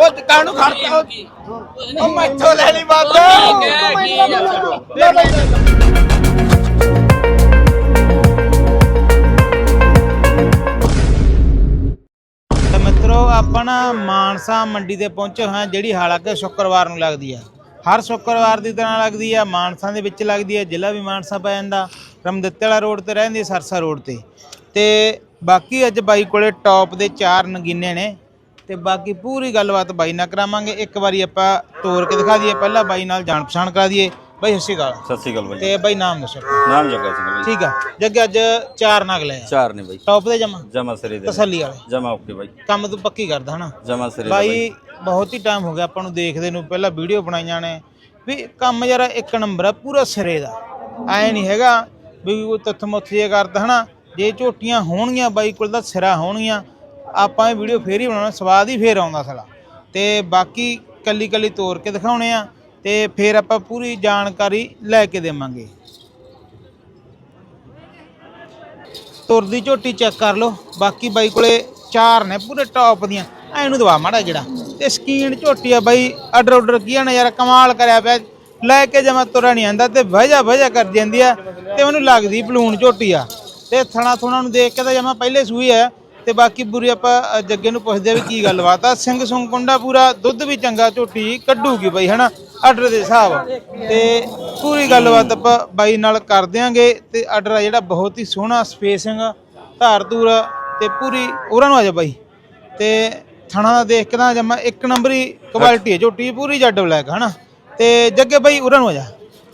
ਉਹ ਕਾਹਨੂੰ ਖੜਦਾ ਉਹ ਮੈਥੋਂ ਲੈ ਲਈ ਬਾਤ ਮਿੱਤਰੋ ਆਪਾਂ ਨਾ ਮਾਨਸਾ ਮੰਡੀ ਤੇ ਪਹੁੰਚੇ ਹੋਏ ਜਿਹੜੀ ਹਾਲਾਂਕਿ ਸ਼ੁੱਕਰਵਾਰ ਨੂੰ ਲੱਗਦੀ ਆ। ਹਰ ਸ਼ੁੱਕਰਵਾਰ ਦੀ ਤਰ੍ਹਾਂ ਲੱਗਦੀ ਆ ਮਾਨਸਾ ਦੇ ਵਿੱਚ ਲੱਗਦੀ ਆ ਜ਼ਿਲ੍ਹਾ ਵੀ ਮਾਨਸਾ ਪੈ ਜਾਂਦਾ। ਰਮਦਿੱਤੇ ਵਾਲਾ ਰੋਡ ਤੇ ਰਹਿੰਦੀ ਸਰਸਾ ਰੋਡ ਤੇ। ਤੇ ਬਾਕੀ ਅੱਜ ਬਾਈ ਕੋਲੇ ਟੌਪ ਦੇ ਚਾਰ ਨਗੀਨੇ ਨੇ। ਤੇ ਬਾਕੀ ਪੂਰੀ ਗੱਲਬਾਤ ਬਾਈ ਨਾਲ ਕਰਾਵਾਂਗੇ। ਇੱਕ ਵਾਰੀ ਆਪਾਂ ਤੋਰ ਕੇ ਦਿਖਾ ਦਈਏ ਪਹਿਲਾਂ ਬਾਈ ਨਾਲ ਜਾਣ ਪਛਾਣ ਕਰਾ ਦਈਏ। ਬਾਈ ਸਤਿ ਸ਼੍ਰੀ ਅਕਾਲ। ਸਤਿ ਸ੍ਰੀ ਅਕਾਲ ਬਾਈ। ਤੇ ਬਾਈ ਨਾਮ ਦੱਸੋ। ਨਾਮ ਜੱਗਾ ਸਿੰਘ ਬਾਈ। ਠੀਕ ਆ। ਜੱਗੇ ਅੱਜ ਚਾਰ ਨਗ ਲਏ ਆ। ਚਾਰ ਨੇ ਬਾਈ। ਟੌਪ ਦੇ ਜਮਾ ਜਮਾ ਸਰੀ ਦੇ ਤਸੱਲੀ ਵਾਲੇ। ਜਮਾ ਓਕੇ ਬਾਈ। ਕੰਮ ਤੂੰ ਪੱਕੀ ਕਰਦਾ ਹਨਾ? ਜਮਾ ਸਰੀ ਬਾਈ। ਬਹੁਤ ਹੀ ਟਾਈਮ ਹੋ ਗਿਆ ਆਪਾਂ ਨੂੰ ਦੇਖਦੇ ਨੂੰ, ਪਹਿਲਾਂ ਵੀਡੀਓ ਬਣਾਈਆਂ ਨੇ। ਵੀ ਕੰਮ ਯਾਰ ਇੱਕ ਨੰਬਰ ਆ, ਪੂਰਾ ਸਿਰੇ ਦਾ। ਐ ਨਹੀਂ ਹੈਗਾ ਵੀ ਉਹ ਤੱਥ ਮੁੱਥ ਜੇ ਕਰਦਾ, ਹਨਾ? ਜੇ ਝੋਟੀਆਂ ਹੋਣਗੀਆਂ, ਬਾਈ ਕੋਲ ਤਾਂ ਸਿਰਾ ਹੋਣਗੀਆਂ। ਆਪਾਂ ਇਹ ਵੀਡੀਓ ਫੇਰ ਹੀ ਬਣਾਉਣਾ, ਸਵਾਦ ਹੀ ਫੇਰ ਆਉਂਦਾ ਸਾਲਾ। ਤੇ ਬਾਕੀ ਕੱਲੀ ਕੱਲੀ ਤੋੜ ਕੇ ਦਿਖਾਉਣੇ ਆ, ਤੇ ਫੇਰ ਆਪਾਂ ਪੂਰੀ ਜਾਣਕਾਰੀ ਲੈ ਕੇ ਦੇਵਾਂਗੇ। ਤੁਰਦੀ ਝੋਟੀ ਚੈੱਕ ਕਰ ਲਓ। ਬਾਕੀ ਬਾਈ ਕੋਲੇ ਚਾਰ ਨੇ, ਪੂਰੇ ਟੌਪ ਦੀਆਂ। ਐਨੂੰ ਦਵਾ ਮਾੜਾ ਜਿਹੜਾ। ਤੇ ਸਕੀਨ ਝੋਟੀ ਆ ਬਾਈ ਆਰਡਰ ਆਰਡਰ ਕੀ ਨਾ ਯਾਰ, ਕਮਾਲ ਕਰਿਆ ਪਿਆ। ਲੈ ਕੇ ਜਮਾ ਤੁਰਾ ਨਹੀਂ ਆਂਦਾ ਤੇ ਵਜਾ ਵਜਾ ਕਰ ਜਾਂਦੀ ਆ ਤੇ ਉਹਨੂੰ ਲੱਗਦੀ ਪਲੂਣ ਝੋਟੀ ਆ। ਤੇ ਥਣਾ ਥੁਣਾ ਨੂੰ ਦੇਖ ਕੇ ਤਾਂ ਜਮਾ ਪਹਿਲੇ ਸੂਈ ਆ। ਤੇ ਬਾਕੀ ਬੁਰੀ ਆਪਾਂ ਜੱਗੇ ਨੂੰ ਪੁੱਛਦੇ ਆ ਵੀ ਕੀ ਗੱਲਬਾਤ ਆ ਸਿੰਘ ਸੁੰਗ ਕੁੰਡਾ ਪੂਰਾ, ਦੁੱਧ ਵੀ ਚੰਗਾ ਝੋਟੀ ਕੱਢੂਗੀ ਬਾਈ, ਹਨਾ? ਆਰਡਰ ਦੇ ਹਿਸਾਬ। ਤੇ ਪੂਰੀ ਗੱਲਬਾਤ ਆਪਾਂ ਬਾਈ ਨਾਲ ਕਰ ਦਿਆਂਗੇ। ਤੇ ਆਰਡਰ ਆ ਜਿਹੜਾ ਬਹੁਤ ਹੀ ਸੋਹਣਾ ਸਪੇਸਿੰਗ ਧਾਰ ਧੂਰ ਤੇ ਪੂਰੀ ਉਹਨਾਂ ਨੂੰ ਆ ਜਾ ਬਾਈ। ਤੇ ਥਣਾ ਦਾ ਦੇਖ ਕੇ ਤਾਂ ਜਮਾ ਇੱਕ ਨੰਬਰ ਹੀ ਕੁਆਲਿਟੀ ਹੈ ਝੋਟੀ ਪੂਰੀ ਜੱਡ ਬਲੈਕ ਹਨਾ? ਤੇ ਜੱਗੇ ਬਾਈ ਉਹਨਾਂ ਨੂੰ ਆ ਜਾ।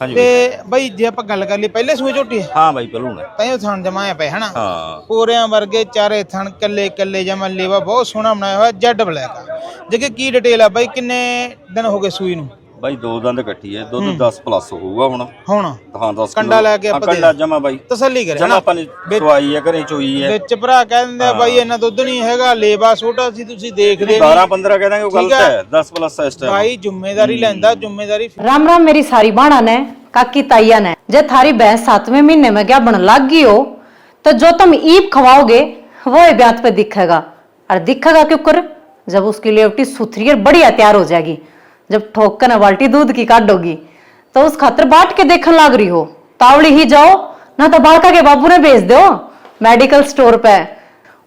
ਹਾਂਜੀ ਤੇ ਬਾਈ। ਜੇ ਆਪਾਂ ਗੱਲ ਕਰ ਲਈ ਪਹਿਲੇ ਸੂਏ ਝੋਟੀ ਹੈ? ਹਾਂ ਬਾਈ ਪਹਿਲੂ ਨੇ ਤਾਂ ਇਹ ਥਣ ਜਮਾਇਆ ਪਿਆ ਹਨਾ? ਹਾਂ। ਪੂਰਿਆਂ ਵਰਗੇ ਚਾਰੇ ਥਣ ਕੱਲੇ ਕੱਲੇ ਜਮਾ ਲੇਵਾ ਬਹੁਤ ਸੋਹਣਾ ਬਣਾਇਆ ਹੋਇਆ ਜੈਡ ਬਲੈਕ ਆ। ਜੱਗੇ ਕੀ ਡਿਟੇਲ ਆ ਬਾਈ? ਕਿੰਨੇ ਦਿਨ ਹੋ ਗਏ ਸੂਈ ਨੂੰ? ਬਾਈ ਦੋ ਦੰਦ ਕੱਟੀ ਹੈ ਦੁੱਧ 10 ਪਲੱਸ ਹੋਊਗਾ ਹੁਣ ਹੁਣ ਹਾਂ 10 ਕੰਡਾ ਲੈ ਕੇ ਆਪਾਂ ਦੇ ਕੰਡਾ ਜਮਾ ਬਾਈ ਤਸੱਲੀ ਕਰੇ ਜਮਾ ਹਨਾ ਆਪਾਂ ਨੇ ਸਵਾਈ ਹੈ ਘਰੇ ਚੋਈ ਹੈ ਵਿੱਚ ਭਰਾ ਕਹਿ ਦਿੰਦੇ ਆ ਬਾਈ ਇਹਨਾਂ ਦੁੱਧ ਨਹੀਂ ਹੈਗਾ ਲੇਵਾ ਛੋਟਾ ਸੀ ਤੁਸੀਂ ਦੇਖਦੇ 12 15 ਕਹਿ ਦਾਂਗੇ ਉਹ ਠੀਕ ਗਲਤ ਹੈ। ਹੈ 10 ਪਲੱਸ ਹੈ ਇਸ ਟਾਈਮ ਭਾਈ ਜ਼ਿੰਮੇਵਾਰੀ ਲੈਂਦਾ ਜ਼ਿੰਮੇਵਾਰੀ राम राम मेरी सारी बाणा ने काकी ताइया ने जे थारी भैंस सातवें महीने में क्या बन लग गई हो तो जो तुम ईप खवाओगे वो ही ब्यात पे दिखेगा और दिखेगा क्यों कर जब उसकी लेवटी सुथरी और बढ़िया तैयार हो जाएगी जब ठोक कर न बाल्टी दूध की काटोगी तो उस खातर बाट के देखने लग रही हो। तावड़ी ही जाओ, ना तो बालका के बाबू ने भेज दो। मेडिकल स्टोर पे।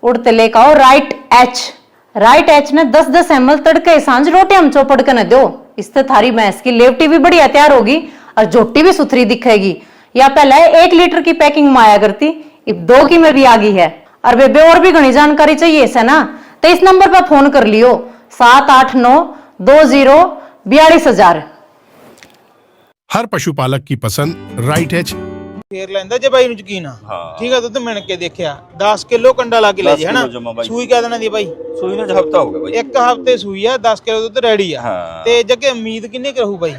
उड़ते लेकर आओ, राइट एच। राइट एच ने 10 10 एम एल तड़के साँझ रोटी हम चौपड़ के न दो। इससे थारी भैंस की लेवटी भी बढ़िया तैयार होगी और जोटी भी सुथरी दिखेगी। या पहले एक लीटर की पैकिंग में आया करती अब दो की में भी आ गई है। और बेबे और भी घनी जानकारी चाहिए इसे ना? तो इस नंबर पर फ़ोन कर लियो। सात आठ नौ दो ज़ीरो बयालीस हजार हर पशुपालक की पसंद राइट एच ਫੇਰ ਲੈਂਦਾ ਜੇ ਬਾਈ ਨੂੰ ਯਕੀਨ ਆ ਹਾਂ। ਠੀਕ ਆ ਦੁੱਧ ਮਿਣ ਕੇ ਦੇਖਿਆ 10 ਕਿਲੋ ਕੰਡਾ ਲਾ ਕੇ ਲੈ 10 ਜੇ ਹਨਾ ਕਿੱਲੋ ਜਮਾਂ ਬਾਈ। ਸੂਈ ਕਹਿ ਦੇਣਾ ਦੀ ਬਾਈ ਸੂਈ ਨੂੰ ਹਫਤਾ ਹੋ ਗਿਆ ਬਾਈ ਇੱਕ ਹਫ਼ਤੇ ਸੂਈ ਆ 10 ਕਿਲੋ ਦੁੱਧ ਰੈਡੀ ਆ ਹਾਂ। ਤੇ ਜੱਗੇ ਉਮੀਦ ਕਿੰਨੀ ਕੁ ਰਹੂ ਬਾਈ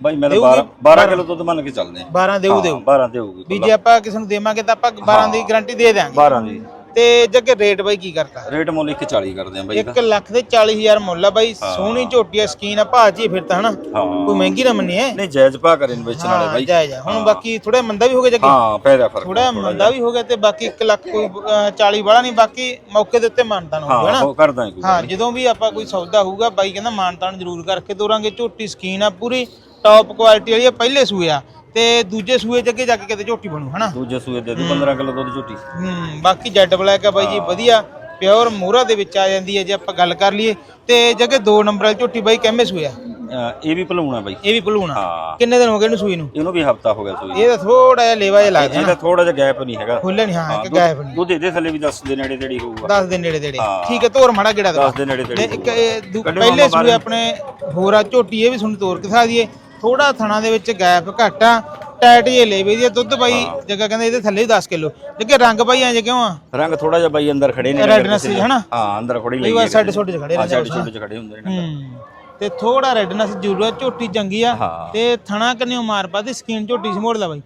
ਬਾਈ ਮੈਂ ਤਾਂ ਦੇਊਗੀ? 12 12 ਕਿਲੋ ਦੁੱਧ ਮੰਨ ਕੇ ਚੱਲਦੇ ਆ 12 ਦੇਊ ਦੇਊ 12 ਦੇਊਗੀ ਵੀ ਜੇ ਆਪਾਂ ਕਿਸੇ ਨੂੰ ਦੇਵਾਂਗੇ ਤਾਂ ਆਪਾਂ 12 ਦੀ ਗਾਰੰਟੀ ਦੇ ਦਿਆਂਗੇ 12 ਦੀ ਤੇ ਜੱਗੇ ਰੇਟ ਬਾਈ ਕੀ ਕਰਤਾ ਰੇਟ ਮੁੱਲ 140 ਕਰਦੇ ਆ ਬਾਈ 1 ਲੱਖ ਦੇ 40000 ਮੁੱਲ ਆ ਬਾਈ। ਸੋਹਣੀ ਝੋਟੀ ਆ ਸਕੀਨ ਆ ਭਾਜੀ ਫਿਰ ਤਾਂ ਹਨਾ? ਹਾਂ। ਕੋਈ ਮਹਿੰਗੀ ਨਾ ਮੰਨੀਏ। ਨਹੀਂ ਜਾਇਜ਼ ਭਾ ਕਰੇ ਨੇ ਵੇਚਣ ਵਾਲੇ ਹਾਂ ਬਾਈ। ਜਾਇਜ਼ ਆ। ਹੁਣ ਬਾਕੀ ਥੋੜਾ ਮੰਦਾ ਵੀ ਹੋ ਗਿਆ ਜੱਗੇ? ਹਾਂ ਪੈਦਾ ਫ਼ਰਕ ਥੋੜਾ ਮੰਦਾ ਵੀ ਹੋ ਗਿਆ ਤੇ ਬਾਕੀ 1 ਲੱਖ ਕੋਈ ਅਹ, 40 ਵਾਲਾ ਨਹੀਂ ਬਾਕੀ ਮੌਕੇ ਦੇ ਉੱਤੇ ਮਾਨਤਾਨ ਹੋਊਗਾ ਹਾਂ ਹਨਾ? ਉਹ ਕਰਦਾ ਕੋਈ ਹਾਂ ਜਦੋਂ ਵੀ ਆਪਾਂ ਕੋਈ ਸੌਦਾ ਹੋਊਗਾ ਬਾਈ ਕਹਿੰਦਾ ਮਾਨਤਾਨ ਜ਼ਰੂਰ ਕਰਕੇ ਤੋਰਾਂਗੇ ਝੋਟੀ ਸਕੀਨ ਆ ਪੂਰੀ ਟੌਪ ਕੁਆਲਿਟੀ ਵਾਲੀ ਆ ਪਹਿਲੇ ਸੂਏ ਆ। ਤੇ ਦੂਜੇ ਸੂਏ ਚ ਅੱਗੇ ਜਾ ਕੇ ਕਿਤੇ ਝੋਟੀ ਬਣੂ ਹਨਾ? ਦੂਜੇ ਸੂਏ ਦੇ ਦੂ 15 ਕਿਲੋ ਦੁੱਧ ਝੋਟੀ। ਹੂੰ ਬਾਕੀ ਜੈਡ ਬਲੈਕ ਆ ਬਾਈ ਜੀ ਵਧੀਆ ਪਿਓਰ ਮੋਹਰਾ ਦੇ ਵਿੱਚ ਆ ਜਾਂਦੀ ਹੈ ਜੇ ਆਪਾਂ ਗੱਲ ਕਰ ਲਈਏ। ਤੇ ਜਗੇ 2 ਨੰਬਰ ਵਾਲੀ ਝੋਟੀ ਬਾਈ ਕਿੰਮੇ ਸੂਏ ਆ? ਅਹ ਇਹ ਵੀ ਭਲੂਣਾ ਬਾਈ। ਇਹ ਵੀ ਭਲੂਣਾ ਹਾਂ। ਕਿੰਨੇ ਦਿਨ ਹੋ ਗਏ ਇਹਨੂੰ ਸੂਈ ਨੂੰ? ਇਹਨੂੰ ਵੀ ਹਫਤਾ ਹੋ ਗਿਆ ਸੂਈ ਇਹ ਤਾਂ ਥੋੜਾ ਜਿਹਾ ਲੇਵਾ ਜਿਹਾ ਲੱਗਦਾ ਇਹਦਾ ਥੋੜਾ ਜਿਹਾ ਗੈਪ ਨਹੀਂ ਹੈਗਾ। ਖੁੱਲੇ ਨਹੀਂ ਹਾਂ ਇੱਕ ਦੁੱਧ- ਗਾਇਬ ਨਹੀਂ। ਦੁੱਧ ਇਹਦੇ ਥੱਲੇ ਵੀ 10 ਦੇ ਨੇੜੇ ਤੇੜੀ ਹੋਊਗਾ। 10 ਦੇ ਨੇੜੇ ਤੇੜੇ। ਹਾਂ। ਠੀਕ ਹੈ ਤੋਰ ਮਾੜਾ ਕਿਹੜਾ 10 ਦੇ ਨੇੜੇ ਤੇ ਤੇੜੀ ਇੱਕ ਇਹ ਦੂ- ਪਹਿਲੇ ਮਾਮਾ ਸੂਏ ਬਾਹਰ। ਆਪਣੇ ਹੋਰਾ ਝੋਟੀ ਇਹ ਵੀ ਤੁਹਾਨੂੰ ਤੋਰ ਕੇ ਦਿਖਾ ਦਈਏ। ਥੋੜਾ ਥਣਾ ਦੇ ਵਿੱਚ ਗੈਪ ਘੱਟ ਆ। ਟਾਈਟ ਜੇ ਲੇਵੇ ਦੀ ਆ, ਦੁੱਧ ਬਾਈ ਜੱਗਾ ਕਹਿੰਦਾ ਇਹਦੇ ਥੱਲੇ ਵੀ 10 ਕਿਲੋ। ਜਿੱਕੇ ਰੰਗ ਬਾਈ ਐਂ ਜੇ ਕਿਉਂ ਆ? ਰੰਗ ਥੋੜਾ ਜਿਹਾ ਬਾਈ ਅੰਦਰ ਖੜੇ ਨੇ Redness ਸੀ, ਹਨਾ? ਹਾਂ ਅੰਦਰ ਖੜੀ ਲਈ ਵਾਰ ਸਾਡੇ ਛੋਟੇ ਚ ਖੜੇ ਰਹਿੰਦੇ ਸਾਡੇ ਛੋਟੇ ਚ ਖੜੇ ਹੁੰਦੇ ਨੇ ਹੂੰ। ਤੇ ਥੋੜਾ ਰੈਡਨੈਸ ਜ਼ਰੂਰ ਆ ਝੋਟੀ ਚੰਗੀ ਆ। ਹਾਂ। ਤੇ ਥਣਾ ਕੰਨਿਓ ਮਾਰ ਪਾ ਤੇ ਸਕੀਨ ਝੋਟੀ ਸਮੋੜ ਲਾ ਬਾਈ।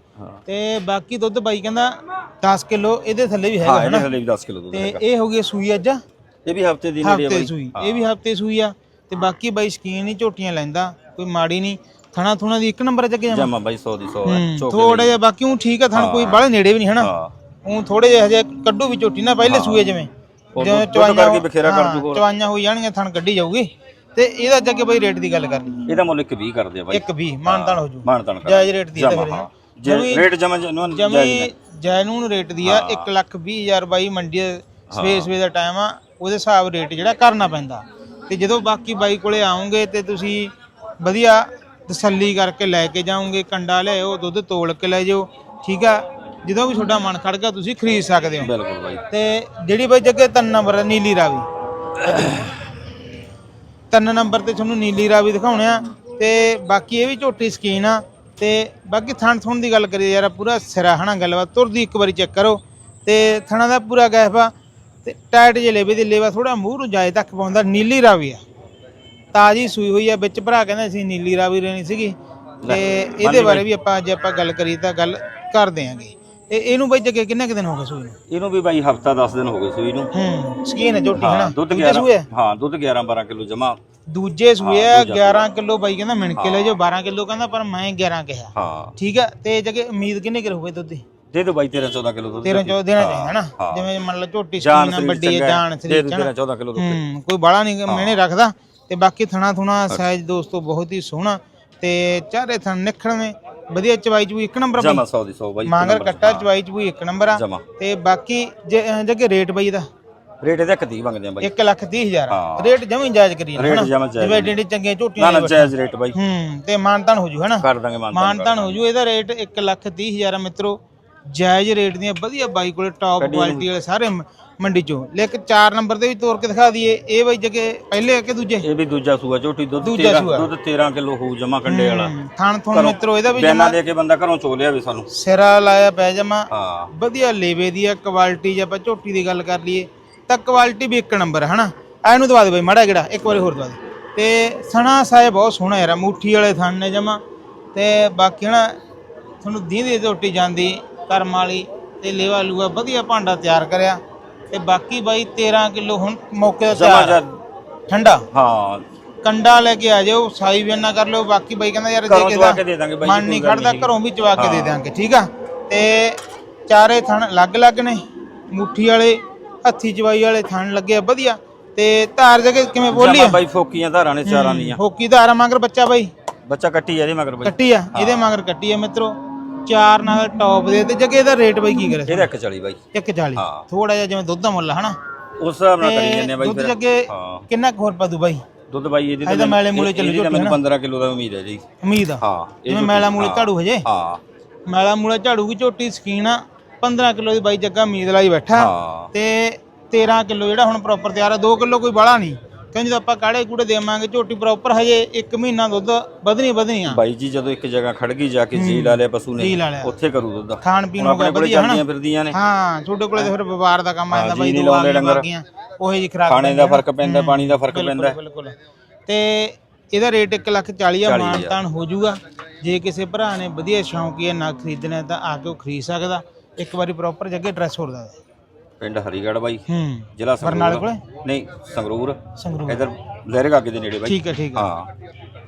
ਤੇ ਬਾਕੀ ਦੁੱਧ ਬਾਈ ਕਹਿੰਦਾ 10 ਕਿਲੋ ਇਹਦੇ ਥੱਲੇ ਵੀ ਹੈਗਾ ਹਾਂ ਇਹਦੇ ਹਨਾ। ਥੱਲੇ ਵੀ 10 ਕਿਲੋ ਦੁੱਧ ਤੇ ਹੈਗਾ। ਇਹ ਹੋ ਗਈ ਸੂਈ ਅੱਜ। ਇਹ ਵੀ ਹਫ਼ਤੇ ਦੀ ਨੇੜੇ ਆ ਹਫ਼ਤੇ ਬਾਈ। ਸੂਈ ਇਹ ਵੀ ਹਫ਼ਤੇ ਸੂਈ ਆ। ਤੇ ਬਾਕੀ ਬਾਈ ਸਕੀਨ ਹੀ ਝੋਟੀਆਂ ਲੈਂਦਾ ਕੋਈ ਮਾੜੀ ਨਹੀਂ ਥਣਾ ਥੁਣਾ ਦੀ ਇੱਕ ਨੰਬਰ ਚੱਕੇ ਜਾਵਾਂ ਜਮਾ ਬਾਈ 100 ਦੀ 100 ਹੈ ਚੋਕੇ ਥੋੜਾ ਜਿਹਾ ਬਾਕੀ ਉਹ ਠੀਕ ਆ ਥਣ ਕੋਈ ਬਾਹਲੇ ਨੇੜੇ ਵੀ ਨਹੀਂ ਹਨਾ? ਹਾਂ। ਉਹ ਥੋੜੇ ਜਿਹਾ ਹਜੇ ਕੱਢੂ ਵੀ ਝੋਟੀ ਨਾ ਪਹਿਲੇ ਸੂਏ ਜਿਵੇਂ। ਉਹ ਦੁੱਧ ਕਰਕੇ ਬਖੇਰਾ ਕਰ ਜੂ ਹੋਰ। ਚਵਾਈਆਂ ਹੋਈ ਜਾਣਗੀਆਂ ਥਣ ਕੱਢੀ ਜਾਊਗੀ। ਤੇ ਇਹਦਾ ਜੱਗੇ ਬਈ ਰੇਟ ਦੀ ਗੱਲ ਕਰ ਇਹਦਾ ਮੁੱਲ 120 ਕਰਦੇ ਆ ਬਾਈ। ਇੱਕ 20 ਮਾਨਤਾਨ ਹੋ ਜੂ। ਮਾਨਤਾਨ ਕਰ। ਜਾਇਜ਼ ਰੇਟ ਦੀ ਤਾਂ ਜਮਾਂ, ਫਿਰ ਹਾਂ। ਜੇ ਰੇਟ ਜਮਾ ਜਨੂਨ ਜਮੀ ਜੈਨੂਨ ਰੇਟ ਦੀ ਆ 1 ਲੱਖ 20 ਹਜ਼ਾਰ ਬਾਈ ਮੰਡੀ ਦੇ ਸਵੇਰ ਸਵੇਰ ਦਾ ਟਾਈਮ ਆ ਉਹਦੇ ਹਿਸਾਬ ਰੇਟ ਜਿਹੜਾ ਕਰਨਾ ਪੈਂਦਾ। ਤੇ ਜਦੋਂ ਬਾਕੀ ਬਾਈ ਕੋਲੇ ਆਉਂਗੇ ਤੇ ਤੁਸੀਂ ਵਧੀਆ ਤਸੱਲੀ ਕਰਕੇ ਲੈ ਕੇ ਜਾਓਗੇ ਕੰਡਾ ਲਿਆਓ ਦੁੱਧ ਤੋਲ ਕੇ ਲੈ ਜਾਓ ਠੀਕ ਆ? ਜਦੋਂ ਵੀ ਤੁਹਾਡਾ ਮਨ ਖੜ ਗਿਆ ਤੁਸੀਂ ਖਰੀਦ ਸਕਦੇ ਹੋ। ਬਿਲਕੁਲ ਬਾਈ। ਤੇ ਜਿਹੜੀ ਬਾਈ ਜੱਗੇ ਤਿੰਨ ਨੰਬਰ ਨੀਲੀ ਰਾਵੀ। ਤਿੰਨ ਨੰਬਰ ਤੇ ਤੁਹਾਨੂੰ ਨੀਲੀ ਰਾਵੀ ਦਿਖਾਉਣੇ ਆ। ਤੇ ਬਾਕੀ ਇਹ ਵੀ ਝੋਟੀ ਸਕੀਨ ਆ। ਤੇ ਬਾਕੀ ਥਣ ਥੁਣ ਦੀ ਗੱਲ ਕਰੀਏ ਯਾਰ ਪੂਰਾ ਸਿਰਾ ਹਨਾ ਗੱਲਬਾਤ ਤੁਰਦੀ ਇੱਕ ਵਾਰੀ ਚੈੱਕ ਕਰੋ। ਤੇ ਥਣਾ ਦਾ ਪੂਰਾ ਗੈਪ ਆ। ਤੇ ਟਾਈਟ ਜੇ ਲੇਵੇ ਦੀ ਲੇਵਾ ਥੋੜਾ ਮੂੰਹ ਨੂੰ ਜਾਏ ਤੱਕ ਪਾਉਂਦਾ ਨੀਲੀ ਰਾਵੀ ਆ। ਤਾਜੀ ਸੂਈ ਹੋਈ ਆ ਵਿੱਚ ਭਰਾ ਕਹਿੰਦਾ ਸੀ ਨੀਲੀ ਰਾਵੀ ਰਹਿਣੀ ਸੀਗੀ। ਤੇ ਇਹਦੇ ਬਾਰੇ ਵੀ ਆਪਾਂ ਜੇ ਆਪਾਂ ਗੱਲ ਕਰੀਏ ਤਾਂ ਗੱਲ ਕਰ ਦਿਆਂਗੇ। ਤੇ ਇਹਨੂੰ ਬਈ ਜੱਗੇ ਕਿੰਨੇ ਕੁ ਦਿਨ ਹੋ ਗਏ ਸੂਈ ਨੂੰ? ਇਹਨੂੰ ਵੀ ਬਾਈ ਹਫਤਾ 10 ਦਿਨ ਹੋ ਗਏ ਸੂਈ ਨੂੰ। ਹੂੰ ਸਕੀਨ ਹੈ ਝੋਟੀ ਹਨਾ? ਹਾਂ ਦੁੱਧ ਦੂਜੇ ਸੂਏ 11 ਹਾਂ ਦੁੱਧ 11 12 ਕਿਲੋ ਜਮਾ। ਦੂਜੇ ਸੂਏ ਆ 11 ਕਿਲੋ ਬਾਈ ਕਹਿੰਦਾ ਮਿਣ ਕੇ ਲੈ ਜਾਓ 12 ਕਿਲੋ ਕਹਿੰਦਾ ਪਰ ਮੈਂ 11 ਕਿਹਾ। ਹਾਂ। ਠੀਕ ਆ ਤੇ ਜਗੇ ਉਮੀਦ ਕਿੰਨੇ ਕਿ ਹੋਵੇ ਦੁੱਧ ਦੀ? ਦੇ ਦੋ ਬਾਈ 13 14 ਕਿਲੋ ਦੁੱਧ 13 14 ਦੇਣਾ ਚਾਹੀਦਾ ਹਨਾ? ਹਾਂ। ਜਿਵੇਂ ਮੰਨ ਲਓ ਝੋਟੀ ਸਕੀਨ ਵੱਡੀ ਹੈ ਚੰਗਾ ਜਾਨ ਦੇ ਸਰੀਰ ਦੋ ਚ 13 14 ਕਿਲੋ ਦੁੱਧ। ਹੂੰ ਕੋਈ ਬਾਲਾ ਨਹੀਂ ਮੈਨੇ ਰੱਖਦਾ। ਤੇ ਬਾਕੀ ਥਣਾ ਥੁਣਾ ਸਾਈਜ਼ ਦੋਸਤੋ ਬਹੁਤ ਹੀ ਸੋਹਣਾ ਤੇ ਚਾਰੇ ਥਣ ਨਿਖੜਵੇਂ ਵਧੀਆ ਚਵਾਈ ਚ ਵੀ ਇੱਕ ਨੰਬਰ ਜਮਾ 100 ਦੀ 100 ਬਾਈ ਮਾਂਗਰ ਕੱਟਾ ਚਵਾਈ ਚ ਵੀ ਇੱਕ ਨੰਬਰ ਆ। ਤੇ ਬਾਕੀ ਜੇ ਜਗੇ ਰੇਟ ਬਈ ਦਾ? ਰੇਟ ਇਹਦਾ 130 ਮੰਗਦੇ ਆ ਬਾਈ। 1 ਲੱਖ 30 ਹਜ਼ਾਰ। ਰੇਟ ਜਮੀ ਜਾਇਜ਼ ਕਰੀ ਰੇਟ? ਜਮਾਂ ਜਾਇਜ਼ ਜਿਵੇਂ ਚੰਗੀਆਂ ਨਾ ਝੋਟੀਆਂ ਨਾ ਨੇ ਜਾਇਜ਼ ਰੇਟ ਬਾਈ। ਹੂੰ ਤੇ ਮਾਨਤਾਨ ਹੋ ਜੂ ਹੈਨਾ? ਕਰ ਦਾਂਗੇ ਮਾਨ ਮਾਨਤਾਨ ਹੋ ਜੂ ਇਹਦਾ ਰੇਟ 1 ਲੱਖ 30 ਹਜ਼ਾਰ ਮਿੱਤਰੋ। ਜਾਇਜ਼ ਰੇਟ ਦੀਆਂ ਵਧੀਆ ਬਾਈ ਕੋਲੇ ਟਾਪ ਕੁਆਲਿਟੀ ਵਾਲੇ ਸਾਰੇ ਮੰਡੀ ਚੋਂ। ਲੇਕਿਨ 4 ਨੰਬਰ ਤੇ ਵੀ ਤੋਰ ਕੇ ਦਿਖਾ ਦਈਏ। ਇਹ ਬਾਈ ਜਗੇ ਪਹਿਲੇ ਆ ਕਿ ਦੂਜੇ? ਇਹ ਵੀ ਦੂਜਾ ਸੂਆ ਝੋਟੀ ਦੁੱਧ ਦੂਜਾ 13 ਸੂਆ। ਦੁੱਧ 13 ਕਿਲੋ ਹੋਊ ਜਮਾ ਕੰਡੇ ਵਾਲਾ। ਥਣ ਥਣ ਮਿੱਤਰੋ ਇਹਦਾ ਵੀ ਬਿਆਨਾ ਦੇ ਕੇ ਬੰਦਾ ਘਰੋਂ ਚੋ ਲਿਆ ਵੀ ਸਾਨੂੰ। ਸਿਰਾ ਲਾਇਆ ਪੈ ਜਮਾ। ਹਾਂ। ਵਧੀਆ ਲੇਵੇ ਦੀ ਆ ਕੁਆਲਿਟੀ ਜੇ ਆਪਾਂ ਝੋਟੀ ਦੀ ਗੱਲ ਕਰ ਲਈਏ ਤਾਂ ਕੁਆਲਿਟੀ ਵੀ ਇੱਕ ਨੰਬਰ ਹੈ ਹਨਾ? ਇਹਨੂੰ ਦਵਾ ਦੇ ਬਾਈ ਮਾੜਾ ਕਿਹੜਾ ਇੱਕ ਵਾਰੀ ਹੋਰ ਦਵਾ ਦੇ। ਤੇ ਸਣਾ ਸਾਏ ਬਹੁਤ ਸੋਹਣਾ ਯਾਰ ਮੁੱਠੀ ਵਾਲੇ ਥਣ ਨੇ ਜਮਾ। ਤੇ ਬਾਕੀ ਹਨਾ ਤੁਹਾਨੂੰ ਦੀਂਦੀ ਝੋਟੀ ਜਾਂਦੀ ਕਰਮ ਵਾਲੀ ਤੇ ਲੇਵਾ ਲੂਆ ਵਧੀਆ ਭਾਂਡਾ ਤਿਆਰ ਕਰਿਆ। ਤੇ ਬਾਕੀ ਬਾਈ 13 ਕਿਲੋ ਹੁਣ ਮੌਕੇ ਦਾ ਤਿਆਰ ਆ। ਠੰਡਾ? ਹਾਂ। ਕੰਡਾ ਲੈ ਕੇ ਆ ਜਾਓ ਸਾਈ ਵੀ ਨਾ ਕਰ ਲਿਓ ਬਾਕੀ ਬਾਈ ਕਹਿੰਦਾ ਯਾਰ ਘਰੋਂ ਚਵਾ ਕੇ ਦੇ ਦਾਂਗੇ ਬਾਈ ਮਨ ਨਹੀਂ ਗੱਲ ਖੜਦਾ ਨਹੀਂ। ਘਰੋਂ ਵੀ ਚਵਾ ਕੇ ਦੇ ਦਾਂਗੇ ਠੀਕ ਆ? ਤੇ ਚਾਰੇ ਥਣ ਅਲੱਗ-ਅਲੱਗ ਨੇ ਮੁੱਠੀ ਵਾਲੇ ਹੱਥੀ ਚਵਾਈ ਵਾਲੇ ਥਣ ਲੱਗੇ ਆ ਵਧੀਆ। ਤੇ ਧਾਰ ਜਗੇ ਕਿਵੇਂ ਬੋਲੀ ਜਮਾ ਆ ਬਾਈ ਫੋਕੀਆਂ ਧਾਰਾਂ ਨੇ ਚਾਰਾਂ ਦੀਆਂ। ਹੋਕੀ ਧਾਰ ਮਗਰ ਬੱਚਾ ਬਾਈ? ਬੱਚਾ ਕੱਟੀ ਆ ਇਹਦੇ ਮਗਰ ਬਾਈ। ਕੱਟੀ ਆ ਇਹਦੇ ਮਗਰ ਕੱਟੀ ਆ ਮਿੱਤਰੋ। ਚਾਰ ਨਾਲ ਟੌਪ ਦੇ ਤੇ ਜਗੇ ਦਾ ਰੇਟ ਬਾਈ ਕੀ ਕਰੇ ਇਹਦਾ ਇੱਕ ਚਲੀ ਬਾਈ। 140 ਹਾਂ। ਥੋੜਾ ਜਿਹਾ ਜਿਵੇਂ ਦੁੱਧ ਦਾ ਮੁੱਲ ਆ ਹਨਾ? ਉਸ ਹਿਸਾਬ ਨਾਲ ਕਰੀ ਜਾਂਦੇ ਆ ਬਾਈ ਦੁੱਧ ਫਿਰ। ਜਗੇ ਹਾਂ। ਕਿੰਨਾ ਕੁ ਹੋਰ ਪਾ ਦੂ ਬਾਈ? ਦੁੱਧ ਬਾਈ ਇਹਦੀ ਇਹਦਾ ਮੈਲੇ ਮੂਲੇ ਚੱਲੂ ਝੋਟੀ ਮੈਨੂੰ 15 ਕਿਲੋ ਦਾ ਉਮੀਦ ਹੈ ਜੀ। ਉਮੀਦ ਆ। ਹਾਂ ਇਹ ਜਿਵੇਂ ਝੋਟੀ- ਮੈਲਾ ਮੂਲੇ ਝਾੜੂ ਹਜੇ ਹਾਂ। ਮੈਲਾ ਮੂਲਾ ਝਾੜੂ ਦੀ ਝੋਟੀ ਸਕੀਨ ਆ 15 ਕਿਲੋ ਦੀ ਬਾਈ ਜੱਗਾ ਉਮੀਦ ਲਾਈ ਬੈਠਾ। ਹਾਂ। ਤੇ 13 ਕਿਲੋ ਜਿਹੜਾ ਹੁਣ ਪ੍ਰੋਪਰ ਤਿਆਰ ਆ 2 ਕਿਲੋ ਕੋਈ ਬਾਲਾ ਨਹੀਂ। ਕਿਉਂ ਜਦੋਂ ਆਪਾਂ ਕਾੜੇ ਕੂੜੇ ਦੇਵਾਂਗੇ ਝੋਟੀ ਪ੍ਰੋਪਰ ਹਜੇ 1 ਮਹੀਨਾ ਦੁੱਧ ਵਧਣੀ ਵਧਣੀ ਆ। ਬਾਈ ਜੀ ਜਦੋਂ ਇੱਕ ਜਗ੍ਹਾ ਖੜ ਗਈ ਜਾ ਕੇ ਜੀ ਲਾ ਲਿਆ ਪਸ਼ੂ ਜੀ ਨੇ ਲਿਆ। ਉੱਥੇ ਕਰੂ ਦੁੱਧ। ਖਾਣ ਪੀਣ ਨੂੰ ਆਪਣੇ ਕੋਲੇ ਵਧੀਆ ਚੱਲਦੀਆਂ ਫਿਰਦੀਆਂ ਨੇ। ਹਾਂ ਤੁਹਾਡੇ ਕੋਲੇ ਤਾਂ ਫਿਰ ਵਪਾਰ ਦਾ ਕੰਮ ਆ ਜਾਂਦਾ ਬਾਈ ਦੋ ਆ ਗਈਆਂ ਉਹੇ ਜੀ ਖਰਾਬ ਖਾਣੇ ਦਾ ਫ਼ਰਕ ਪੈਂਦਾ ਪਾਣੀ ਦਾ ਫ਼ਰਕ ਪੈਂਦਾ। ਬਿਲਕੁਲ। ਤੇ ਇਹਦਾ ਰੇਟ 1 ਲੱਖ 40 ਆ 40,000 ਮਾਨਤਾਨ ਹੋ ਜਾਊਗਾ। ਜੇ ਕਿਸੇ ਭਰਾ ਨੇ ਵਧੀਆ ਸ਼ੌਂਕੀ ਹੈ ਨਾ ਖਰੀਦਣਾ ਤਾਂ ਆ ਕੇ ਉਹ ਖਰੀਦ ਸਕਦਾ। ਇੱਕ ਵਾਰੀ ਪ੍ਰੋਪਰ ਜੱਗੇ ਡਰੈਸ ਹੋਰ ਦਾ ਦੇ। ਪਿੰਡ ਹਰੀਗੜ੍ਹ ਬਾਈ। ਹੂੰ। ਜ਼ਿਲ੍ਹਾ ਬਰਨਾਲੇ ਸੰਗਰੂਰ ਕੋਲੇ? ਨਹੀਂ ਸੰਗਰੂਰ। ਸੰਗਰੂਰ। ਇਧਰ ਲਹਿਰੇ ਗਾਗੇ ਦੇ ਨੇੜੇ ਬਾਈ। ਠੀਕ ਹੈ ਠੀਕ ਹੈ ਹਾਂ।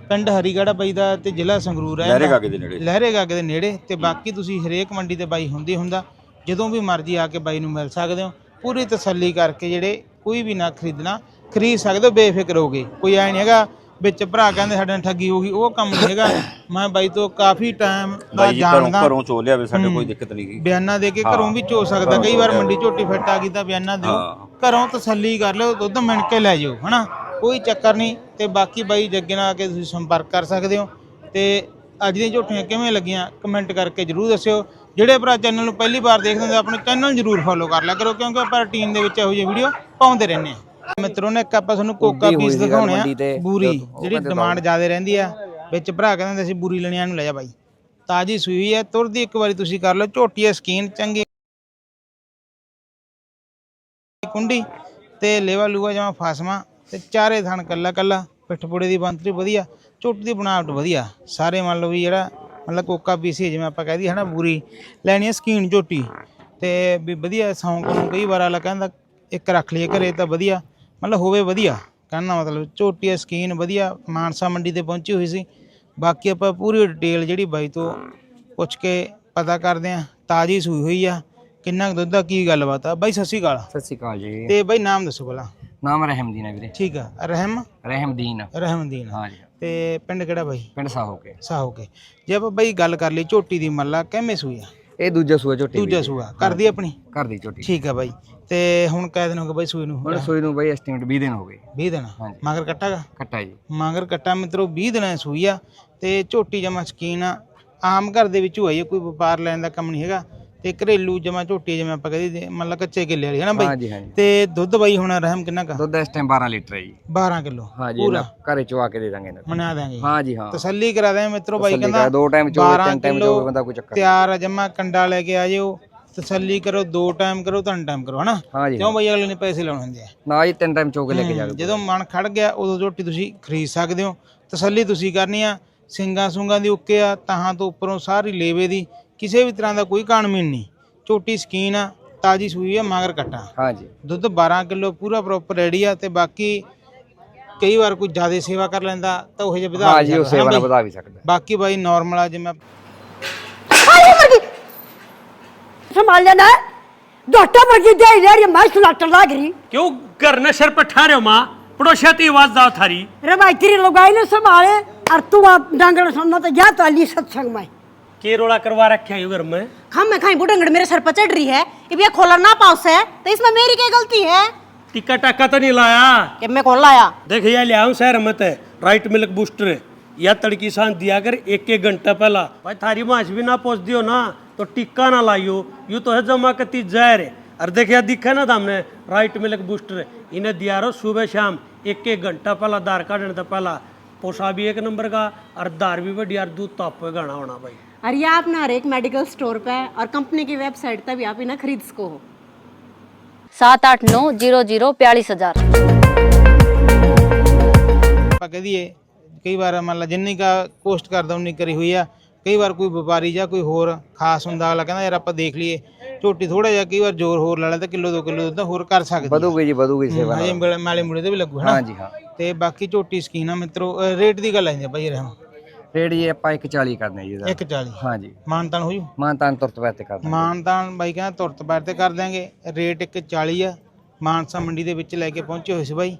ਪਿੰਡ ਹਰੀਗੜ੍ਹ ਬਾਈ ਦਾ ਤੇ ਜ਼ਿਲ੍ਹਾ ਸੰਗਰੂਰ ਹੈ ਲਹਿਰੇ ਗਾਗੇ ਦੇ ਨੇੜੇ। ਲਹਿਰੇ ਗਾਗੇ ਦੇ ਨੇੜੇ ਤੇ ਬਾਕੀ ਤੁਸੀਂ ਹਰੇਕ ਮੰਡੀ ਤੇ ਬਾਈ ਹੁੰਦੀ ਹੁੰਦਾ ਜਦੋਂ ਵੀ ਮਰਜ਼ੀ ਆ ਕੇ ਬਾਈ ਨੂੰ ਮਿਲ ਸਕਦੇ ਹੋ। ਪੂਰੀ ਤਸੱਲੀ ਕਰਕੇ ਜਿਹੜੇ ਕੋਈ ਵੀ ਨਾ ਖਰੀਦਣਾ ਖਰੀਦ ਸਕਦੇ ਹੋ ਬੇਫਿਕਰ ਹੋਗੇ ਕੋਈ ਐ ਨਹੀਂ ਹੈਗਾ ਵਿੱਚ ਭਰਾ ਕਹਿੰਦੇ ਸਾਡੇ ਨਾਲ ਠੱਗੀ ਹੋ ਗਈ ਉਹ ਕੰਮ ਨਹੀਂ ਹੈਗਾ। ਮੈਂ ਬਾਈ ਤੋਂ ਕਾਫੀ ਟਾਈਮ ਦਾ ਬਾਈ ਜੀ ਘਰੋਂ ਜਾਣਦਾ। ਘਰੋਂ ਚੋ ਲਿਆ ਵੇ ਸਾਡੇ ਕੋਈ ਦਿੱਕਤ ਨਹੀਂ ਗਈ। ਬਿਆਨਾ ਦੇ ਕੇ ਘਰੋਂ ਵੀ ਚੋ ਸਕਦਾ। ਕਈ ਵਾਰ ਮੰਡੀ ਝੋਟੀ ਫਿੱਟ ਆ ਗਈ ਤਾਂ ਬਿਆਨਾ ਦਿਓ। ਹਾਂ। ਘਰੋਂ ਤਸੱਲੀ ਕਰ ਲਿਓ ਦੁੱਧ ਮਿਣ ਕੇ ਲੈ ਜਾਓ ਹਨਾ? ਕੋਈ ਚੱਕਰ ਨਹੀਂ ਤੇ ਬਾਕੀ ਬਾਈ ਜੱਗੇ ਨਾਲ ਆ ਕੇ ਤੁਸੀਂ ਸੰਪਰਕ ਕਰ ਸਕਦੇ ਹੋ। ਤੇ ਅੱਜ ਦੀਆਂ ਝੋਟੀਆਂ ਕਿਵੇਂ ਲੱਗੀਆਂ ਕਮੈਂਟ ਕਰਕੇ ਜਰੂਰ ਦੱਸਿਓ। ਜਿਹੜੇ ਭਰਾ ਚੈਨਲ ਨੂੰ ਪਹਿਲੀ ਵਾਰ ਦੇਖਦੇ ਹੁੰਦੇ ਆਪਣੇ ਚੈਨਲ ਜਰੂਰ ਫੋਲੋ ਕਰ ਲਿਆ ਕਰੋ ਕਿਉਂਕਿ ਆਪਾਂ ਰੁਟੀਨ ਦੇ ਵਿੱਚ ਇਹੋ ਜਿਹੀ ਵੀਡੀਓ ਪਾਉਂਦੇ ਰਹਿੰਦੇ ਆ। ਮਿੱਤਰੋ ਨੇ ਇੱਕ ਆਪਾਂ ਤੁਹਾਨੂੰ ਕੋਕਾ ਪੀਸ ਦਿਖਾਉਣੇ ਆ ਬੂਰੀ ਜਿਹੜੀ ਡਿਮਾਂਡ ਜ਼ਿਆਦਾ ਰਹਿੰਦੀ ਆ ਵਿੱਚ ਭਰਾ ਕਹਿੰਦੇ ਹੁੰਦੇ ਸੀ ਬੂਰੀ ਲੈਣਿਆਂ ਨੂੰ ਲੈ ਜਾ ਬਾਈ। ਤਾਜੀ ਸੂਈ ਹੈ ਤੁਰਦੀ ਇੱਕ ਵਾਰੀ ਤੁਸੀਂ ਕਰ ਲਓ ਝੋਟੀ ਹੈ ਸਕੀਨ ਚੰਗੀ। ਕੁੰਡੀ ਤੇ ਲੇਵਾ ਲੂਆ ਜਮਾ ਫਾਸਮਾ ਤੇ ਚਾਰੇ ਥਣ ਕੱਲਾ ਕੱਲਾ ਪਿੱਠਪੁੜੇ ਦੀ ਬੰਤਰੀ ਵਧੀਆ ਝੋਟੀ ਦੀ ਬਣਾਵਟ ਵਧੀਆ। ਸਾਰੇ ਮੰਨ ਲਓ ਵੀ ਜਿਹੜਾ ਮਤਲਬ ਕੋਕਾ ਪੀਸੀ ਜਿਵੇਂ ਆਪਾਂ ਕਹਿ ਦਈਏ ਹਨਾ ਪੂਰੀ ਲੈਣੀ ਹੈ ਸਕੀਨ ਝੋਟੀ। ਤੇ ਵੀ ਵਧੀਆ ਸੌਂਕ ਨੂੰ ਕਈ ਵਾਰ ਆਲਾ ਕਹਿੰਦਾ ਇੱਕ ਰੱਖ ਲਈਏ ਘਰੇ ਤਾਂ ਵਧੀਆ। ਮਤਲਬ ਹੋਵੇ ਵਧੀਆ ਕਹਿੰਦਾ ਮਤਲਬ ਝੋਟੀ ਹੈ ਸਕੀਨ ਵਧੀਆ ਮਾਨਸਾ ਮੰਡੀ ਤੇ ਪਹੁੰਚੀ ਹੋਈ ਸੀ। ਬਾਕੀ ਆਪਾਂ ਪੂਰੀ ਡਿਟੇਲ ਜਿਹੜੀ ਬਾਈ ਤੋਂ ਪੁੱਛ ਕੇ ਪਤਾ ਕਰਦੇ ਆ ਤਾਜੀ ਸੂਈ ਹੋਈ ਆ। ਕਿੰਨਾ ਕੁ ਦੁੱਧ ਦਾ ਕੀ ਗੱਲਬਾਤ ਆ? ਬਾਈ ਸਤਿ ਸ਼੍ਰੀ ਅਕਾਲ। ਸਤਿ ਸ਼੍ਰੀ ਅਕਾਲ ਜੀ। ਤੇ ਬਾਈ ਨਾਮ ਦੱਸੋ ਪਹਿਲਾਂ ਨਾਮ ਰਹਿਮਦੀਨ ਹੈ ਵੀਰੇ। ਠੀਕ ਆ ਰਹਿਮ? ਰਹਿਮਦੀਨ। ਰਹਿਮਦੀਨ। ਹਾਂ ਜੀ। ਤੇ ਪਿੰਡ ਕਿਹੜਾ ਬਾਈ? ਪਿੰਡ ਸਾਹੋ ਕੇ ਸਾਹੋ ਕੇ ਜੇ ਆਪਾਂ ਬਾਈ ਗੱਲ ਕਰ ਲਈ ਝੋਟੀ ਦੀ ਮੱਲਾ ਕਿਵੇਂ ਸੂਈ ਆ? ਇਹ ਦੂਜਾ ਸੂਆ ਝੋਟੀ ਦੂਜਾ ਸੂਆ। ਕਰਦੀ ਆਪਣੀ? ਘਰ ਦੀ ਝੋਟੀ। ਠੀਕ ਆ ਬਾਈ। ਤੇ ਹੁਣ ਕੈ ਦਿਨ ਹੋ ਗਏ ਬਾਈ ਸੂਈ ਨੂੰ ਹੁਣ ਸੂਈ ਨੂੰ ਬਈ ਐਸਟੀਮੇਟ 20 ਦਿਨ ਹੋ ਗਏ। 20 ਦਿਨ। ਹਾਂਜੀ। ਮਗਰ ਕੱਟਾਗਾ ਕੱਟਾ ਜੀ। ਮਗਰ ਕੱਟਾ ਮਿੱਤਰੋ 20 ਦਿਨਾਂ ਦੀ ਸੂਈ ਆ ਤੇ ਝੋਟੀ ਜਮਾ ਸਕੀਨ ਆ। ਆਮ ਘਰ ਦੇ ਵਿੱਚ ਹੋਈ ਕੋਈ ਵਪਾਰ ਲੈਣ ਦਾ ਕੰਮ ਨਹੀਂ ਹੈਗਾ ਤੇ ਘਰੇਲੂ ਜਮਾ ਝੋਟੀ ਜਿਵੇਂ ਆਪਾਂ ਕਹਦੇ ਮਤਲਬ ਕੱਚੇ ਕਿੱਲੇ ਵਾਲੀ ਹੈ ਨਾ ਬਾਈ? ਹਾਂਜੀ ਹਾਂਜੀ। ਤੇ ਦੁੱਧ ਬਾਈ ਹੁਣ ਰਹਿਮ ਕਿੰਨਾ ਕਾ ਦੁੱਧ ਇਸ ਟਾਈਮ 12 ਲੀਟਰ ਹੈ ਜੀ। 12 ਕਿਲੋ ਪੂਰਾ? ਘਰੇ ਚਵਾ ਕੇ ਦੇ ਦਾਂਗੇ ਇਹਨਾਂ ਨੂੰ। ਮਨਾ ਦਾਂਗੇ ਹਾਂ ਜੀ ਹਾਂ। ਤਸੱਲੀ ਕਰਾ ਦੇ ਮਿੱਤਰੋ ਬਾਈ ਤਸੱਲੀ ਕਹਿੰਦਾ ਕਰਾ, ਦੋ ਟਾਈਮ ਚੋਵੇ 12 ਤਿੰਨ ਟਾਈਮ ਕਿੱਲੋ ਚੋਵੇ ਬੰਦਾ ਕੋਈ ਚੱਕਰ ਨਹੀਂ। ਤਿਆਰ ਆ ਜਮਾ ਕੰਡਾ ਲੈ ਕੇ ਆ ਜਿਓ। ਤਸੱਲੀ ਕਰੋ ਦੋ ਟਾਈਮ ਕਰੋ ਤਿੰਨ ਟਾਈਮ ਕਰੋ ਹਨਾ? ਹਾਂ ਜੀ। ਕਿਉਂ ਬਾਈ ਅਗਲੇ ਨੇ ਪੈਸੇ ਲਾਉਣੇ ਹੁੰਦੇ ਆ? ਨਾ ਜੀ ਤਿੰਨ ਟਾਈਮ ਚੋ ਕੇ ਲੈ ਕੇ ਜਾ ਹਮ, ਜਦੋਂ ਮਨ ਖੜ ਗਿਆ ਉਦੋਂ ਝੋਟੀ ਤੁਸੀਂ ਖਰੀਦ ਸਕਦੇ ਹੋ। ਤਸੱਲੀ ਤੁਸੀਂ ਕਰਨੀ ਆ। ਸਿੰਗਾਂ ਸੁੰਗਾਂ ਦੀ ਓਕੇ ਆ ਤਾਹਾਂ ਤੋਂ ਉੱਪਰੋਂ ਸਾਰੀ ਲੇਵੇ ਦੀ ਕਿਸੇ ਵੀ ਤਰ੍ਹਾਂ ਦਾ ਕੋਈ ਕਾਣਮੀਨ ਨਹੀਂ। ਝੋਟੀ ਸਕੀਨ ਆ ਤਾਜੀ ਸੂਈ ਆ ਮਗਰ ਕੱਟਾ। ਹਾਂ ਜੀ। ਦੁੱਧ 12 ਕਿਲੋ ਪੂਰਾ ਪ੍ਰੋਪਰ ਰੈਡੀ ਆ ਤੇ ਬਾਕੀ ਕਈ ਵਾਰ ਕੋਈ ਜ਼ਿਆਦਾ ਸੇਵਾ ਕਰ ਲੈਂਦਾ ਤਾਂ ਉਹ ਜਿਹਾ ਵਧਾ ਹਾਂ ਵੀ ਜੀ ਉਹ ਸਕਦਾ, ਸੇਵਾ ਨਾਲ ਵਧਾ ਵੀ ਸਕਦਾ? ਬਾਕੀ ਬਾਈ ਨਾਰਮਲ ਆ ਜਿਵੇਂ संभाल लेना है डॉक्टर पर की दे दे मैं सुलाटर लाग रही क्यों घर ने सिर पर ठारे हो माँ पड़ोसिया ती आवाज दाव थारी रे भाई तेरी लगाई ने संभाले और तू आप डांगड़ सुनना तो जा तो अली सत्संग में के रोड़ा करवा रखे है घर में हम मैं खाई बुढ़ंगड़ मेरे सर पर चढ़ रही है ये भैया खोला ना पाउस है तो इसमें मेरी क्या गलती है टिक्का टाका तो नहीं लाया कि मैं कौन लाया देख ये ले आऊं शहर मत है राइट मिल्क बूस्टर या तड़की सांस दिया कर एक एक घंटा पहला भाई थारी माछ भी ना पहुंच दियो ना तो टिक्का ना लाइयो यू तो है जमा कती जहर है और देखिए दिखा ना हमने राइट मिल्क बूस्टर इन्हें दिया रहो सुबह शाम एक एक घंटा पहला दार काटने तो पहला पोसा भी एक नंबर का और दार भी बढ़िया और दूध तो आपको गाना होना भाई और ये आप ना हर एक मेडिकल स्टोर पे और कंपनी की वेबसाइट पर भी आप इन्हें खरीद सको हो सात आठ नौ जीरो जीरो बयालीस हजार कह दिए कई बार मान ला जिन्नी का कोस्ट कर दम नहीं करी हुई है ਕਈ ਵਾਰ ਕੋਈ ਵਪਾਰੀ ਜਾਂ ਕੋਈ ਹੋਰ ਖਾਸ ਹੁੰਦਾ ਅਗਲਾ ਕਹਿੰਦਾ ਯਾਰ ਆਪਾਂ ਦੇਖ ਲਈਏ ਝੋਟੀ ਥੋੜਾ ਜਿਹਾ ਕਈ ਵਾਰ ਜ਼ੋਰ ਹੋਰ ਲਾ ਲੈ ਤਾਂ ਕਿਲੋ 2 ਕਿਲੋ ਦੁੱਧ ਹੋਰ ਕਰ ਸਕਦੀ। ਵਧੂਗੀ ਜੀ ਵਧੂਗੀ ਸੇਵਾ ਹਜੇ ਨਾਲ। ਮੇਲੇ ਮਾਲੇ ਮੂਲੇ ਤੇ ਵੀ ਲੱਗੂ ਹਨਾ? ਹਾਂ ਜੀ ਹਾਂ। ਤੇ ਬਾਕੀ ਝੋਟੀ ਸਕੀਨ ਆ ਮਿੱਤਰੋ ਅ, ਰੇਟ ਦੀ ਗੱਲ ਆ ਭਾਈ ਰਹਿਮ ਰੇਟ ਜੀ ਆਪਾਂ 140 ਕਰਦੇ ਹਾਂ ਜੀ ਇਹਦਾ। 140 ਹਾਂ ਜੀ। ਮਾਨਤਾਨ ਹੋ ਜੂ ਮਾਨਤਾਨ ਤੁਰਤ ਪੈਰ ਤੇ ਕਰਦੇ ਹਾਂ ਮਾਨਤਾਨ ਬਾਈ ਕਹਿੰਦਾ ਤੁਰਤ ਪੈਰ ਤੇ ਕਰ ਦਿਆਂਗੇ ਰੇਟ 140 ਆ ਮਾਨਸਾ ਮੰਡੀ ਦੇ ਵਿੱਚ ਲੈ ਕੇ ਪਹੁੰਚੇ ਹੋਏ ਸੀ ਬਾਈ।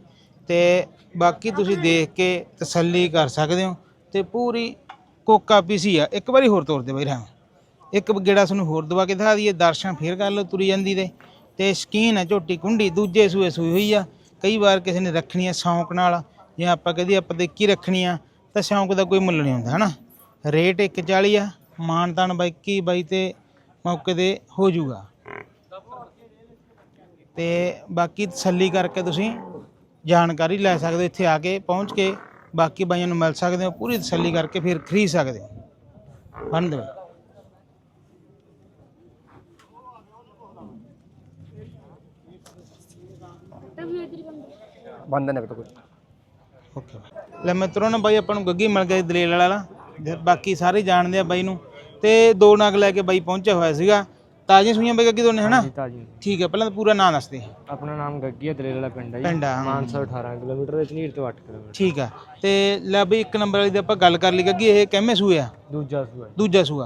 ਤੇ ਬਾਕੀ ਤੁਸੀਂ ਦੇਖ ਕੇ ਤਸੱਲੀ ਕਰ ਸਕਦੇ ਹੋ ਤੇ ਪੂਰੀ ਕੋਕਾ ਪੀਸੀ ਆ, ਇੱਕ ਵਾਰੀ ਹੋਰ ਤੋਰ ਦੇ ਬਾਈ ਰਹਿਮ ਇੱਕ ਗੇੜਾ ਤੁਹਾਨੂੰ ਹੋਰ ਦਵਾ ਕੇ ਦਿਖਾ ਦਈਏ, ਦਰਸ਼ਨ ਫੇਰ ਕਰ ਲਓ ਤੁਰੀ ਜਾਂਦੀ ਦੇ। ਤੇ ਸਕੀਨ ਹੈ ਝੋਟੀ ਕੁੰਡੀ, ਦੂਜੇ ਸੂਏ ਸੂਈ ਹੋਈ ਆ। ਕਈ ਵਾਰ ਕਿਸੇ ਨੇ ਰੱਖਣੀ ਆ ਸ਼ੌਂਕ ਨਾਲ, ਜੇ ਆਪਾਂ ਕਹਦੀ ਆਪਾਂ ਦੇ ਕੀ ਰੱਖਣੀ ਆ, ਤਾਂ ਸ਼ੌਂਕ ਦਾ ਕੋਈ ਮੁੱਲ ਨਹੀਂ ਹੁੰਦਾ, ਹਨਾ? ਰੇਟ 140 ਆ ਮਾਨਤਾਨ ਬਾਈਕੀ ਬਾਈ ਤੇ ਮੌਕੇ ਤੇ ਹੋ ਜਾਊਗਾ। ਤੇ ਬਾਕੀ ਤਸੱਲੀ ਕਰਕੇ ਤੁਸੀਂ ਜਾਣਕਾਰੀ ਲੈ ਸਕਦੇ ਇੱਥੇ ਆ ਕੇ ਪਹੁੰਚ ਕੇ। ਬਾਕੀ ਬਾਈਆਂ ਨੂੰ ਮਿਲ ਸਕਦੇ ਹੋ ਪੂਰੀ ਤਸੱਲੀ ਕਰਕੇ ਫਿਰ ਖਰੀਦ ਸਕਦੇ ਹੋ। ਬੰਦ ਦਿਓ। ਬੰਦਨ ਹੈ ਕੁਝ ਓਕੇ ਬਾਈ। ਲੈ ਮਿੱਤਰੋ ਨਾ ਬਾਈ ਆਪਾਂ ਨੂੰ ਗੱਗੀ ਮਿਲ ਗਿਆ ਦਲੇਲ ਵਾਲਾ। ਬਾਕੀ ਸਾਰੇ ਜਾਣਦੇ ਆ ਬਾਈ ਨੂੰ। ਤੇ ਦੋ ਨਗ ਲੈ ਕੇ ਬਾਈ ਪਹੁੰਚਿਆ ਹੋਇਆ ਸੀਗਾ। ਤਾਜ਼ੀਆਂ ਸੂਈਆਂ ਬਾਈ ਗੱਗੀ ਦੋਨੇ ਹਨਾ? ਤਾਜੀ ਠੀਕ ਹੈ ਪਹਿਲਾਂ ਤਾਂ ਪੂਰਾ ਨਾਂ ਦੱਸ ਦੇ। ਆਪਣਾ ਨਾਮ ਗੱਗੀ ਹੈ ਦਲੇਲ ਵਾਲਾ ਪਿੰਡ ਹੈ ਜੀ। ਪਿੰਡ ਆ ਹਾਂ। ਮਾਨਸਾ 18 ਕਿਲੋਮੀਟਰ ਦੇ ਝਨੀਰ ਤੋਂ 8 ਕਿਲੋਮੀਟਰ। ਠੀਕ ਆ। ਤੇ ਲੈ ਬਈ ਇੱਕ ਨੰਬਰ ਵਾਲੀ ਦੀ ਆਪਾਂ ਗੱਲ ਕਰ ਲਈ ਗੱਗੀ ਇਹ ਕਿੰਮੇ ਸੂਏ ਆ? ਦੂਜਾ ਸੂਆ। ਦੂਜਾ ਸੂਆ।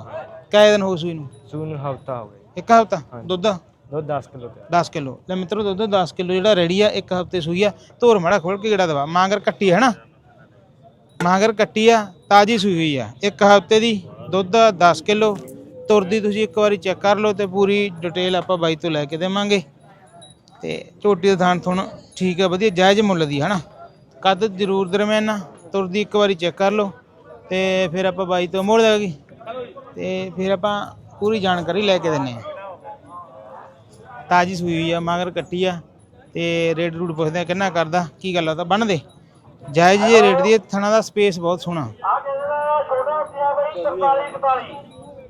ਕੈ ਦਿਨ ਹੋ ਸੂਈ ਨੂੰ? ਸੂਨ ਨੂੰ ਹਫਤਾ ਹੋ ਗਿਆ ਇੱਕ ਹਫਤਾ? ਦੁੱਧ? ਦੁੱਧ 10 ਕਿਲੋ ਤੇ 10 ਕਿਲੋ। ਲੈ ਮਿੱਤਰੋ ਦੁੱਧ 10 ਕਿਲੋ ਜਿਹੜਾ ਰੈਡੀ ਆ ਇੱਕ ਹਫ਼ਤੇ ਸੂਈ ਆ। ਧੋਰ ਮਾੜਾ ਖੋਲ ਕੇ ਜਿਹੜਾ ਦਵਾ। ਮਾਂਗਰ ਕੱਟੀ ਹੈ ਨਾ ਮਾਂਗਰ ਕੱਟੀ ਆ ਤਾਜੀ ਸੂਈ ਹੋਈ ਆ। ਇੱਕ ਹਫ਼ਤੇ ਦੀ ਦੁੱਧ 10 ਕਿਲੋ। ਤੁਰਦੀ ਤੁਸੀਂ ਇੱਕ ਵਾਰੀ ਚੈੱਕ ਕਰ ਲਓ ਤੇ ਪੂਰੀ ਡਿਟੇਲ ਆਪਾਂ ਬਾਈ ਤੋਂ ਲੈ ਕੇ ਦੇਵਾਂਗੇ। ਤੇ ਝੋਟੀ ਦਾ ਥਾਣ ਥੁਣ ਠੀਕ ਹੈ ਵਧੀਆ ਜਾਇਜ਼ ਮੁੱਲ ਦੀ ਹਨਾ? ਕੱਦ ਜ਼ਰੂਰ ਦਰਮਿਆਨਾ ਤੁਰਦੀ ਇੱਕ ਵਾਰੀ ਚੈੱਕ ਕਰ ਲਓ ਤੇ ਫਿਰ ਆਪਾਂ ਬਾਈ ਤੋਂ ਮੋੜ ਦਾਂਗੇ ਤੇ ਫਿਰ ਆਪਾਂ ਪੂਰੀ ਜਾਣਕਾਰੀ ਲੈ ਕੇ ਦਿੰਨੇ ਆ। ਤਾਜੀ ਸੂਈ ਹੋਈ ਆ ਮਗਰ ਕੱਟੀ ਆ ਤੇ ਰੇਟ ਰੂਟ ਪੁੱਛਦੇ ਆ ਕਿੰਨਾ ਕਰਦਾ ਕੀ ਗੱਲ ਆ ਤਾਂ ਬੰਨ ਦੇ। ਜਾਇਜ਼ ਜੇ ਰੇਟ ਦੀ ਆ, ਥਣਾ ਦਾ ਸਪੇਸ ਬਹੁਤ ਸੋਹਣਾ।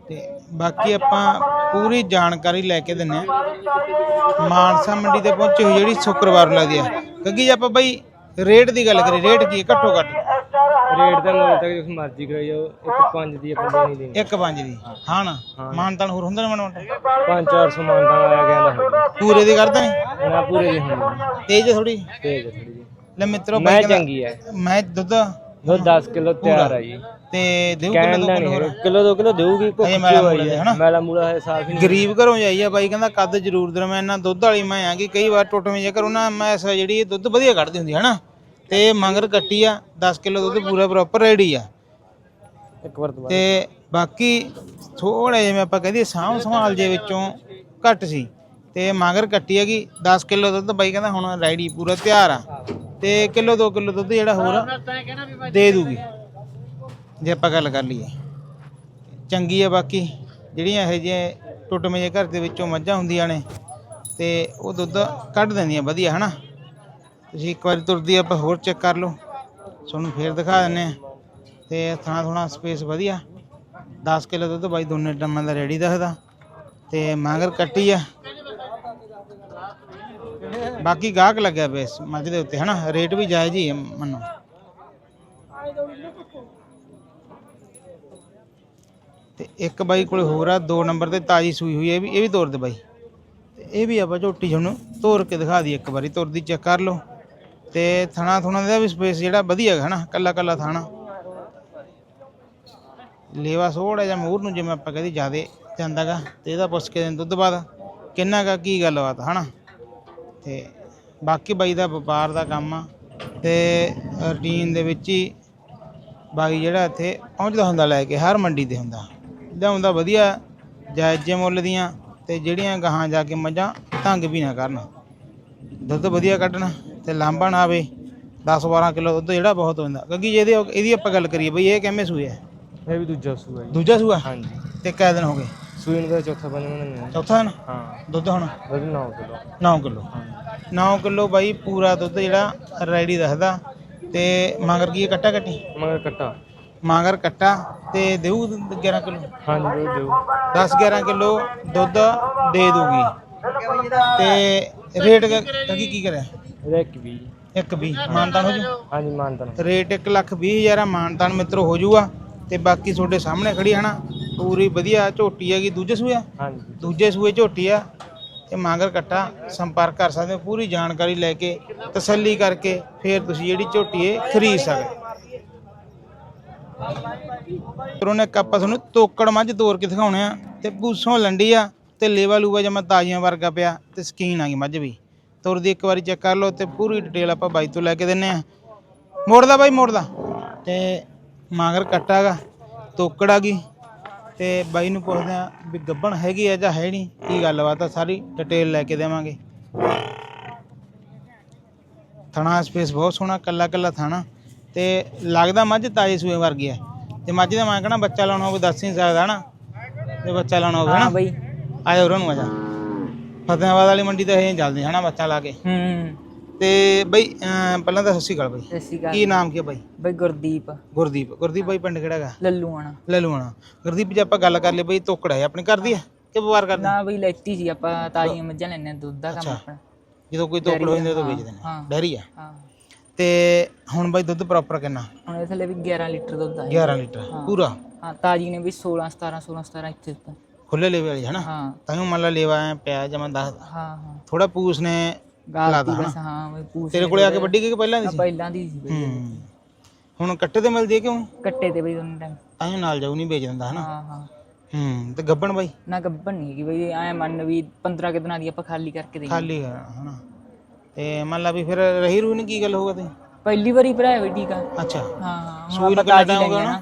ਤੇ ਬਾਕੀ ਆਪਾਂ ਪੂਰੀ ਜਾਣਕਾਰੀ ਲੈ ਕੇ ਦਿੰਨੇ ਆ ਮਾਨਸਾ ਮੰਡੀ ਤੇ ਪਹੁੰਚੇ ਹੋਈ ਜਿਹੜੀ ਸ਼ੁੱਕਰਵਾਰ ਨੂੰ ਲੱਗਦੀ ਆ। ਕਿਉਂਕਿ ਜੇ ਆਪਾਂ ਬਈ ਰੇਟ ਦੀ ਗੱਲ ਕਰੀ ਰੇਟ ਕੀ ਹੈ? ਘੱਟੋ ਘੱਟ। ਰੇਟ ਦਾ ਮੁੱਲ ਤੱਕ ਜਿਸ ਮਰਜ਼ੀ ਕਰਾਈ ਜਾਓ ਇੱਕ ਪੰਜ ਦੀ ਆਪਣੀ ਦੇਣੀ ਦੇਣੀ। ਇੱਕ ਪੰਜ ਦੀ। ਹਾਂ ਨਾ? ਮਾਨਤਾਨ ਹੋਰ ਹੁੰਦਾ ਨਾ ਮਨ ਮੋਟਾ 5-400 ਮਾਨਤਾ ਆਇਆ ਗਿਆ ਪੂਰੇ ਦੀ ਕਰਦਾ ਨਹੀਂ ਨਾ ਪੂਰੇ ਦੀ ਹੁੰਦੀ। ਤੇਜ ਥੋੜੀ ਤੇਜ ਥੋੜੀ ਲੈ ਮਿੱਤਰੋ ਮੈਂ ਚੰਗੀ ਹੈ। ਮੈਂ ਦੁੱਧ ਦੁੱਧ 10 ਕਿਲੋ ਤਿਆਰ ਆ ਜੀ। ਤੇ ਦੇਉ ਕਹਿਣ ਦੋ ਕਿਲੋ ਨਹੀਂ ਹੋਰ? ਹੈਗਾ। ਕਿਲੋ ਦੋ ਕਿਲੋ ਦੇਊਗੀ ਭੁੱਖ ਅਜੇ ਮੈਲਾ ਚੋ ਮੂਲਾ ਦੇ, ਹਨਾ? ਮੈਲਾ ਮੂਲਾ ਹੈ ਸਾਫ਼ ਹੀ ਨਹੀਂ ਗਰੀਬ ਘਰੋਂ ਜਾਈ ਆ ਬਾਈ ਕਹਿੰਦਾ ਕੱਦ ਜ਼ਰੂਰ ਦਰਮਿਆਨਾ ਦੁੱਧ ਵਾਲੀ ਮੈਂ ਆ ਕਿ ਕਈ ਵਾਰ ਟੁੱਟਵੇਂ ਜੇ ਕਰੋ ਨਾ ਮੈਂ ਐਸਾ ਜਿਹੜੀ ਇਹ ਦੁੱਧ ਵਧੀਆ ਕੱਢਦੀ ਹੁੰਦੀ ਹੈ ਹਨਾ? ਤੇ ਮਗਰ ਕੱਟੀ ਆ 10 ਕਿਲੋ ਦੁੱਧ ਪੂਰਾ ਪ੍ਰੋਪਰ ਰੈਡੀ ਆ। ਇੱਕ ਵਾਰ ਦੁਬਾਰਾ। ਤੇ ਬਾਕੀ ਥੋੜਾ ਜਿਵੇਂ ਆਪਾਂ ਕਹਦੇ ਸਾਂਭ ਸੰਭਾਲ ਜੇ ਵਿੱਚੋਂ ਘੱਟ ਸੀ। ਤੇ ਮਗਰ ਕੱਟੀ ਹੈਗੀ 10 ਕਿਲੋ ਦੁੱਧ, ਬਾਈ ਕਹਿੰਦਾ ਹੁਣ ਰੈਡੀ, ਪੂਰਾ ਤਿਆਰ ਆ। ਤੇ ਕਿਲੋ 2 ਕਿਲੋ ਦੁੱਧ ਜਿਹੜਾ ਹੋਰ ਦੇ ਦੂਗੀ। ਜੇ ਆਪਾਂ ਗੱਲ ਕਰ ਲਈਏ। ਚੰਗੀ ਆ ਬਾਕੀ, ਜਿਹੜੀਆਂ ਇਹ ਜਿਹੇ ਟੁੱਟਵੇਂ ਜਿਹੇ ਘਰ ਦੇ ਵਿੱਚੋਂ ਮੱਝਾਂ ਹੁੰਦੀਆਂ ਨੇ, ਤੇ ਉਹ ਦੁੱਧ ਕੱਢ ਦਿੰਦੀਆਂ, ਵਧੀਆ, ਹਨਾ? ਤੁਸੀਂ ਇੱਕ ਵਾਰੀ ਤੁਰਦੀ ਆਪਾਂ ਹੋਰ ਚੈੱਕ ਕਰ ਲਓ। ਤੁਹਾਨੂੰ ਫੇਰ ਦਿਖਾ ਦਿੰਨੇ ਆ। ਤੇ ਥਾਂ ਥੋੜਾ ਸਪੇਸ ਵਧੀਆ। 10 ਕਿਲੋ ਦੁੱਧ, ਬਾਈ, ਦੋਨੇ ਟੰਮਾਂ ਦਾ ਰੈਡੀ ਦੱਸਦਾ। ਤੇ ਮਾਂਗਰ ਕੱਟੀ ਆ। ਬਾਕੀ ਗਾਹਕ ਲੱਗਿਆ ਪਿਆ ਇਸ ਮੱਝ ਦੇ ਉੱਤੇ, ਹਨਾ? ਰੇਟ ਵੀ ਜਾਇਜ਼ ਹੀ ਹੈ ਮੰਨੋ। ਤੇ ਇੱਕ ਬਾਈ ਕੋਲੇ ਹੋਰ ਆ, ਦੋ ਨੰਬਰ ਤੇ ਤਾਜੀ ਸੂਈ ਹੋਈ ਹੈ ਇਹ ਵੀ ਇਹ ਵੀ ਤੋਰ ਦੇ ਬਾਈ। ਤੇ ਇਹ ਵੀ ਆਪਾਂ ਝੋਟੀ ਤੁਹਾਨੂੰ ਤੋਰ ਕੇ ਦਿਖਾ ਦੀ ਇੱਕ ਵਾਰੀ ਤੁਰਦੀ ਚੈੱਕ ਕਰ ਲਓ। ਤੇ ਥਣਾ ਥੁਣਾ ਦਾ ਵੀ ਸਪੇਸ ਜਿਹੜਾ ਵਧੀਆ ਹੈ ਹਨਾ? ਕੱਲਾ ਕੱਲਾ ਥਾਣਾ। ਲੇਵਾ ਥੋੜਾ ਜਾਂ ਮੂਰ ਨੂੰ ਜਿਵੇਂ ਆਪਾਂ ਕਹਦੇ ਜਿਆਦੇ ਜਾਂਦਾਗਾ ਤੇ ਇਹਦਾ ਪੁੱਛ ਕੇ ਦਿਨ ਦੁੱਧ ਬਾਅਦ। ਕਿੰਨਾ ਕਾ ਕੀ ਗੱਲਬਾਤ, ਹਨਾ? ਤੇ ਬਾਕੀ ਬਾਈ ਦਾ ਵਪਾਰ ਦਾ ਕੰਮ ਆ ਤੇ ਰੂਟੀਨ ਦੇ ਵਿੱਚ ਹੀ ਬਾਈ ਜਿਹੜਾ ਇੱਥੇ ਪਹੁੰਚਦਾ ਹੁੰਦਾ ਲੈ ਕੇ ਹਰ ਮੰਡੀ ਤੇ ਹੁੰਦਾ। ਲਿਆਉਂਦਾ ਵਧੀਆ ਜਾਇਜ਼ ਮੁੱਲ ਦੀਆਂ ਤੇ ਜਿਹੜੀਆਂ ਗਾਹਾਂ ਜਾ ਕੇ ਮੱਝਾਂ ਤੰਗ ਵੀ ਨਾ ਕਰਨ। ਦੁੱਧ ਵਧੀਆ ਕੱਢਣਾ ਤੇ ਲਾਂਭਾ ਨਾ ਆਵੇ। 10 12 ਕਿਲੋ ਦੁੱਧ ਜਿਹੜਾ ਬਹੁਤ ਹੁੰਦਾ। ਕਿਉਂਕਿ ਜੇ ਇਹਦੇ ਇਹਦੀ ਆਪਾਂ ਗੱਲ ਕਰੀਏ ਬਈ ਇਹ ਕਿਵੇਂ ਸੂਏ ਹੈ ਇਹ ਵੀ ਦੂਜਾ ਸੂਆ ਜੀ। ਦੂਜਾ ਸੂਆ? ਹਾਂਜੀ। ਤੇ ਕਿੰਨੇ ਦਿਨ ਹੋ ਗਏ? ਸੂਈ ਨੂੰ ਤਾਂ ਚੌਥਾ ਪੰਜਵਾਂ ਦਿਨ ਹੈ। ਚੌਥਾ ਦਿਨ ਹਾਂ। ਦੁੱਧ ਹੁਣ? ਦੁੱਧ 9 ਕਿਲੋ। 9 ਕਿਲੋ। 9 ਕਿਲੋ ਬਾਈ ਪੂਰਾ ਦੁੱਧ ਜਿਹੜਾ ਰੈਡੀ ਦੱਸਦਾ ਤੇ ਮਗਰ ਕੀ ਹੈ, ਕੱਟਾ ਕੱਟੀ? ਮਗਰ ਕੱਟਾ। ਮਗਰ ਕੱਟਾ ਤੇ ਦੇਊ 11 ਕਿਲੋ? ਹਾਂਜੀ ਦੇਊ 10 11 ਕਿਲੋ ਦੁੱਧ ਦੇ ਦੂਗੀ ਤੇ ਰੇਟ ਕੀ ਕੀ ਕਰਿਆ? ਇਹਦਾ ਇੱਕ ਵੀ ਇੱਕ ਵੀ ਮਾਨਤਾਨ ਹੋ ਜੂ? ਹਾਂਜੀ ਮਾਨਤਨ। ਰੇਟ 1 ਲੱਖ ਵੀਹ ਹਜ਼ਾਰ ਆ ਮਾਨਤਾਨ ਮਿੱਤਰੋ ਹੋ ਜਾਊਗਾ ਤੇ ਬਾਕੀ ਤੁਹਾਡੇ ਸਾਹਮਣੇ ਖੜੀ ਹੈ ਨਾ। ਪੂਰੀ ਵਧੀਆ ਝੋਟੀ ਹੈਗੀ ਦੂਜੇ ਸੂਏ ਆ? ਹਾਂਜੀ। ਦੂਜੇ ਸੂਏ ਝੋਟੀ ਆ ਤੇ ਮਾਂਗਰ ਕੱਟਾ ਸੰਪਰਕ ਕਰ ਸਕਦੇ ਹੋ ਪੂਰੀ ਜਾਣਕਾਰੀ ਲੈ ਕੇ ਤਸੱਲੀ ਕਰਕੇ ਫਿਰ ਤੁਸੀਂ ਜਿਹੜੀ ਝੋਟੀ ਹੈ ਖਰੀਦ ਸਕਦੇ ਫਿਰ ਉਹਨੇ ਇੱਕ ਆਪਾਂ ਤੁਹਾਨੂੰ ਤੋਕੜ ਮੱਝ ਤੋਰ ਕੇ ਦਿਖਾਉਣੇ ਆ ਤੇ ਪੂਸੋਂ ਲੰਡੀ ਆ ਤੇ ਲੇਵਾ ਲੂਵਾ ਜਮਾ ਤਾਜ਼ੀਆਂ ਵਰਗਾ ਪਿਆ ਤੇ ਸਕੀਨ ਆ ਗਈ ਮੱਝ ਵੀ। ਤੁਰਦੀ ਇੱਕ ਵਾਰੀ ਚੈੱਕ ਕਰ ਲਓ ਤੇ ਪੂਰੀ ਡਿਟੇਲ ਆਪਾਂ ਬਾਈ ਤੋਂ ਲੈ ਕੇ ਦਿੰਨੇ ਆ। ਮੋੜਦਾ ਬਾਈ ਮੋੜਦਾ। ਤੇ ਮਾਂਗਰ ਕੱਟਾਗਾ ਤੋਕੜ ਆ ਗਈ। ਤੇ ਬਾਈ ਨੂੰ ਪੁੱਛਦੇ ਆ ਵੀ ਗੱਬਣ ਹੈਗੀ ਆ ਜਾਂ ਹੈ ਨਹੀਂ ਕੀ ਗੱਲਬਾਤ ਆ ਸਾਰੀ ਡਿਟੇਲ ਲੈ ਕੇ ਦੇਵਾਂਗੇ। ਥਣਾ ਸਪੇਸ ਬਹੁਤ ਸੋਹਣਾ ਕੱਲਾ ਕੱਲਾ ਥਾਣਾ ਤੇ ਲੱਗਦਾ ਮੱਝ ਤਾਜ਼ੀ ਸੂਏ ਵਰਗੀ ਆ। ਤੇ ਮੱਝ ਦਾ ਮੈਂ ਕਹਣਾ ਬੱਚਾ ਲਾਉਣਾ ਹੋਵੇ ਦੱਸ ਨਹੀਂ ਸਕਦਾ ਨਾ ਜੇ ਬੱਚਾ ਲਾਉਣਾ ਹੋਵੇ ਨਾ ਬਈ। ਆ ਜਾ ਉਰਾਂ ਨੂੰ ਆ ਜਾ। ਵਾਲੀ ਮੰਡੀ ਤਾਂ ਇਹ ਚੱਲਦੇ ਹਨਾ ਬੱਚਾ ਲਾ ਕੇ। ਹੂੰ। ਤੇ ਬਈ ਅਮ ਪਹਿਲਾਂ ਤਾਂ ਸਤਿ ਸ਼੍ਰੀ ਅਕਾਲ ਬਈ। ਸਤਿ ਸ਼੍ਰੀ ਕੀ ਨਾਮ ਕੀ ਆ ਬਾਈ? ਬਈ ਗੁਰਦੀਪ। ਗੁਰਦੀਪ। ਗੁਰਦੀਪ ਬਾਈ ਪਿੰਡ ਕਿਹੜਾ ਹੈਗਾ? ਲੱਲੂਆਣਾ ਲਲੂਆਣਾ। ਗੁਰਦੀਪ ਜੇ ਆਪਾਂ ਗੱਲ ਕਰ ਲਈ ਬਈ ਤੋਕੜਾ ਹੈ। ਆਪਣੇ ਘਰ ਦੀ ਆ ਕਿ ਵਪਾਰ ਕਰਦੇ ਨਾ ਬਈ ਲੈਤੀ ਸੀ ਆਪਾਂ ਤਾਜ਼ੀਆਂ ਮੱਝਾਂ ਲੈਣੇ ਦੁੱਧ ਦਾ ਕੰਮ ਆਪਣਾ। ਜਦੋਂ ਕੋਈ ਤੋਕੜ ਹੋ ਜਾਂਦਾ ਤਾਂ ਵੇਚ ਦਿੰਦੇ ਹਾਂ। ਡੈਰੀ ਆ? ਹਾਂ। ਤੇ ਹੁਣ ਬਾਈ ਦੁੱਧ ਪ੍ਰੋਪਰ ਕਿੰਨਾ? ਹੁਣ ਇਹ ਥੱਲੇ ਵੀ 11 ਲੀਟਰ ਦੁੱਧ ਆ। 11 ਲੀਟਰ। ਪੂਰਾ? ਹਾਂ ਤਾਜੀ ਨੇ ਵੀ 16 17 16 17 ਇੱਥੇ ਦਿੱਤਾ। ਖੁੱਲੇ ਲੇਵੇ ਵਾਲੀ ਹਨਾ ਹਾਂ। ਤਾਂਹੀਓ ਮੰਨ ਲਾ ਲੇਵਾ ਐ ਪਿਆ ਜਮਾ ਦੱਸ ਹਾਂ ਹਾਂ। ਥੋੜਾ ਪੂਸ ਨੇ ਗਾਲ ਲਾਦਾ ਦੀ ਬਸ ਹਨਾ। ਹਾਂ ਬਈ ਪੂਛ ਤੇਰੇ ਕੋਲੇ ਆ ਕੇ ਵੱਡੀ ਕਿ ਪਹਿਲਾਂ ਦੀ ਸੀ? ਪਹਿਲਾਂ ਦੀ ਸੀ। ਬਈ ਹੂੰ। ਹੁਣ ਕੱਟੇ ਤੇ ਮਿਲਦੀ ਹੈ ਕਿਉਂ? ਕੱਟੇ ਤੇ ਬਈ ਦੋਨੇ ਟਾਈਮ ਤਾਂਹੀਓ ਨਾਲ ਜਾਊ ਨਹੀਂ ਵੇਚ ਦਿੰਦਾ ਹਨਾ। ਹਾਂ ਹਾਂ। ਹੂੰ ਤੇ ਗੱਬਣ ਬਾਈ? ਨਾ ਗੱਬਨ ਨਹੀਂ ਹੈਗੀ ਬਈ ਐ ਮੰਨ ਵੀ 15 ਕਿ ਦਿਨਾਂ ਦੀ ਆਪਾਂ ਖਾਲੀ ਕਰਕੇ ਦੇਈ ਖਾਲੀ ਆ, ਹਨਾ। ਤੇ ਮੰਨ ਲਾ ਵੀ ਫਿਰ ਰਹੀ ਰੂ ਨਹੀਂ ਕੀ ਗੱਲ ਹੋਊਗਾ ਤੇ? ਪਹਿਲੀ ਵਾਰੀ ਭਰਾਇਆ ਬਈ ਟੀਕਾ। ਅੱਛਾ। ਹਾਂ ਹਾਂ ਸੂਈ ਨੂੰ ਕਿੰਨਾ time ਹੋ ਗਿਆ ਨਾ।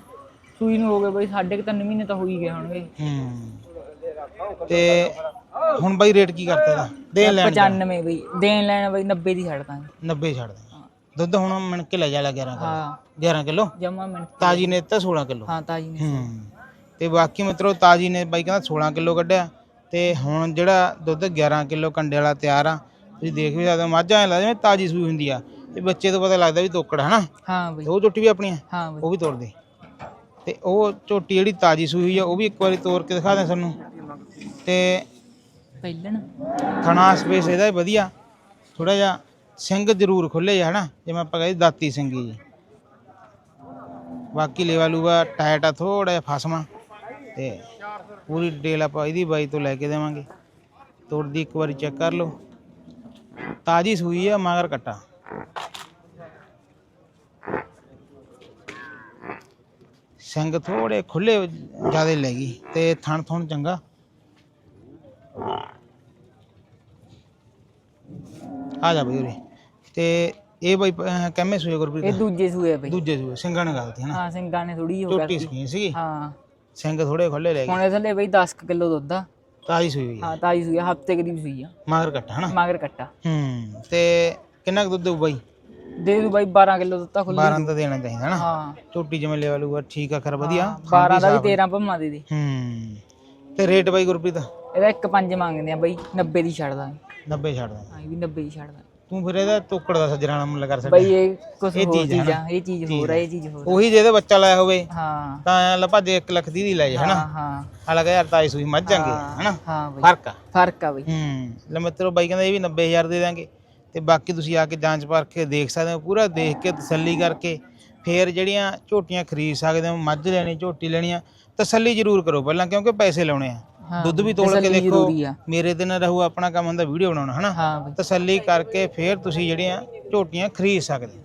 ਸੂਈ ਨੂੰ ਹੋ ਗਏ ਬਈ ਸਾਢੇ ਕੁ ਤਿੰਨ ਮਹੀਨੇ ਤਾਂ ਹੋ ਹੀ ਗਏ ਹੋਣਗੇ। ਹੂੰ। ਤੇ ਹੁਣ ਬਾਈ ਰੇਟ ਕੀ ਕਰਤਾ ਦਾ ਦੇ ਲੈਣ ਦਾ? 95 ਬਈ ਦੇਣ ਲੈਣ ਬਈ 90 ਦੀ ਛੱਡ ਦਾਂਗੇ। 90 ਛੱਡ ਦੇ ਦੁੱਧ ਹੁਣ ਮਿਣ ਕੇ ਲੈ ਜਾ ਲਾ 11 ਕਿਲੋ। ਹਾਂ। 11 ਕਿਲੋ? ਜਮਾ ਮਿੰਟ ਤਾਜੀ ਨੇ ਤਾਂ 16 ਕਿਲੋ। ਹਾਂ ਤਾਜੀ ਨੇ ਹੂੰ। ਤੇ ਬਾਕੀ ਮਿੱਤਰੋ ਤਾਜੀ ਨੇ ਬਾਈ ਕਹਿੰਦਾ 16 ਕਿਲੋ ਕੱਢਿਆ। ਤੇ ਹੁਣ ਜਿਹੜਾ ਦੁੱਧ 11 ਕਿਲੋ ਕੰਡੇ ਵਾਲਾ ਤਿਆਰ ਆ ਤੁਸੀਂ ਦੇਖ ਵੀ ਸਕਦੇ ਹੋ ਮੱਝਾਂ ਲੱਗਦਾ ਜਿਵੇਂ ਤਾਜੀ ਸੂਈ ਹੁੰਦੀ ਆ। ਤੇ ਬੱਚੇ ਤੋਂ ਪਤਾ ਲੱਗਦਾ ਵੀ ਤੋਕੜ ਹਨਾ? ਹਾਂ ਬਈ। ਉਹ ਝੋਟੀ ਵੀ ਆਪਣੀ ਆ? ਉਹ ਵੀ ਤੋੜ ਦੇ। ਤੇ ਉਹ ਝੋਟੀ ਜਿਹੜੀ ਤਾਜੀ ਸੂਈ ਹੋਈ ਆ ਉਹ ਵੀ ਇੱਕ ਵਾਰੀ ਤੋੜ ਕੇ ਦਿਖਾ ਦੇ ਸਾਨੂੰ। ਤੇ ਪਹਿਲਣ। ਥਣਾ ਸਪੇਸ ਇਹਦਾ ਹੀ ਵਧੀਆ। ਥੋੜਾ ਜਿਹਾ ਸਿੰਘ ਜ਼ਰੂਰ ਖੁੱਲੇ ਜਾ ਹਨਾ? ਜਿਵੇਂ ਆਪਾਂ ਕਹਿੰਦੇ ਦਾਤੀ ਸਿੰਘੀ ਜੀ। ਬਾਕੀ ਲੇਵਾ ਲੂਗਾ ਟਾਇਟ ਆ ਥੋੜਾ ਜਿਹਾ ਫਸਮਾ ਤੇ ਪੂਰੀ ਡਿਟੇਲ ਆਪਾਂ ਇਹਦੀ ਬਾਈ ਤੋਂ ਲੈ ਕੇ ਦੇਵਾਂਗੇ। ਤੋੜਦੀ ਇੱਕ ਵਾਰੀ ਚੈੱਕ ਕਰ ਲਓ। ਤਾਜੀ ਸੂਈ ਆ, ਮਗਰ ਕੱਟਾ। ਸਿੰਘ ਥੋੜੇ ਖੁੱਲੇ ਜਿਆਦੇ ਲੈ ਗਈ ਤੇ ਥਣ ਥਣ ਚੰਗਾ। ਆ ਜਾ ਬਈ ਉਰੇ। ਤੇ ਇਹ ਬਈ ਅਹ, ਕਿੰਮੇ ਸੂਏ ਗੁਰਪ੍ਰੀਤ? ਦੂਜੇ ਸੂਏ ਬਈ। ਦੂਜੇ ਸੂਏ ਸਿੰਘਾਂ ਨੇ ਗਲਤੀ ਹਨਾ? ਹਾਂ ਸਿੰਘਾਂ ਨੇ ਥੋੜੀ ਹੋ ਸਕੀਨ ਸੀਗੀ। ਹਾਂ। ਸਿੰਘ ਥੋੜੇ ਖੁੱਲੇ ਲੈ ਗਏ। ਹੁਣ ਇਹਦੇ ਬਈ 10 ਕਿਲੋ ਦੁੱਧ ਆ। ਤਾਜੀ ਸੂਈ ਹੋਈ ਹਾਂ ਤਾਜੀ ਸੂਈ ਹਫ਼ਤੇ ਕਦੀ ਸੂਈ ਆ। ਮਗਰ ਕੱਟਾ ਹਨਾ? ਮਗਰ ਕੱਟਾ। ਹੂੰ ਤੇ ਕਿੰਨਾ ਕੁ ਦੁੱਧ ਦੇਊ ਬਾਈ? ਦੇ ਦੂ ਬਾਈ 12 ਕਿਲੋ ਦੁੱਧ ਤਾਂ ਖੁੱਲੀ 12 ਤਾਂ ਦੇਣਾ ਚਾਹੀਦਾ ਹਨਾ? ਹਾਂ। ਝੋਟੀ ਜਿਵੇਂ ਲੈ ਲੂਗਾ ਠੀਕ ਆ ਕਰ ਵਧੀਆ। 12 ਦਾ ਵੀ 13 ਭੰਮਾ ਦੇ ਦੇ। ਹੂੰ ਤੇ ਰੇਟ ਬਾਈ ਗੁਰਪ੍ਰੀਤ? ਇਹਦਾ ਇੱਕ ਪੰਜ ਮੰਗਦੇ ਆ ਬਾਈ 90 ਦੀ ਛੱਡ ਦਾਂਗੇ। 90 ਛੱਡ ਦੇ ਹਾਂ ਇਹ ਵੀ 90 ਦੀ ਛੱਡ ਦਾਂਗੇ। ਤੂੰ ਫਿਰ ਇਹਦਾ ਤੋਕੜ ਦਾ ਸੱਜਣਾ ਮੁੱਲ ਕਰ ਬਾਈ ਸਕਦਾ ਇਹ ਕੁਝ ਇਹ ਹੋਰ ਚੀਜ਼। ਆ ਇਹ ਚੀਜ਼ ਹੋਰ ਆ ਇਹ ਚੀਜ਼ ਹੋਰ ਆ। ਉਹੀ ਜਿਹਦੇ ਬੱਚਾ ਲਾਇਆ ਹੋਵੇ ਹਾਂ। ਤਾਂ ਐਂ ਲਾ ਭੱਜ 1 ਲੱਖ ਦੀ ਦੀ ਲੈ ਜਾ ਹਨਾ? ਹਾਂ। ਹਾਂ ਹਾਲਾਂਕਿ ਯਾਰ ਤਾਈ ਸੂਈ ਮੱਝਾਂਗੇ ਹਨਾ? ਹਾਂ ਬਾਈ। ਫ਼ਰਕ ਆ। ਫ਼ਰਕ ਆ ਬਾਈ। ਹੂੰ ਲੈ ਮਿੱਤਰੋ ਬਾਈ ਕਹਿੰਦਾ ਇਹ ਵੀ 90000 ਦੇ ਦਾਂਗੇ। ਤੇ ਬਾਕੀ ਤੁਸੀਂ ਆ ਕੇ ਜਾਂਚ ਪਰਖ ਕੇ ਦੇਖ ਸਕਦੇ ਹੋ ਪੂਰਾ ਦੇਖ ਕੇ ਤਸੱਲੀ ਕਰਕੇ। ਫੇਰ ਜਿਹੜੀਆਂ ਝੋਟੀਆਂ ਖਰੀਦ ਸਕਦੇ ਹੋ ਮੱਝ ਲੈਣੀ ਝੋਟੀ ਲੈਣੀ ਆ ਤਸੱਲੀ ਜ਼ਰੂਰ ਕਰੋ ਪਹਿਲਾਂ ਕਿਉਂਕਿ ਪੈਸੇ ਲਾਉਣੇ ਆ। ਹਾਂ, ਦੁੱਧ ਵੀ ਤੋਲ ਕੇ ਤਸੱਲੀ ਦੇਖੋ ਜ਼ਰੂਰੀ ਆ। ਮੇਰੇ ਤੇ ਨਾ ਰਹੂ ਆਪਣਾ ਕੰਮ ਹੁੰਦਾ ਵੀਡੀਓ ਬਣਾਉਣਾ ਹਨਾ? ਹਾਂ ਬਾਈ। ਤਸੱਲੀ ਕਰਕੇ ਫੇਰ ਤੁਸੀਂ ਜਿਹੜੀਆਂ ਝੋਟੀਆਂ ਖਰੀਦ ਸਕਦੇ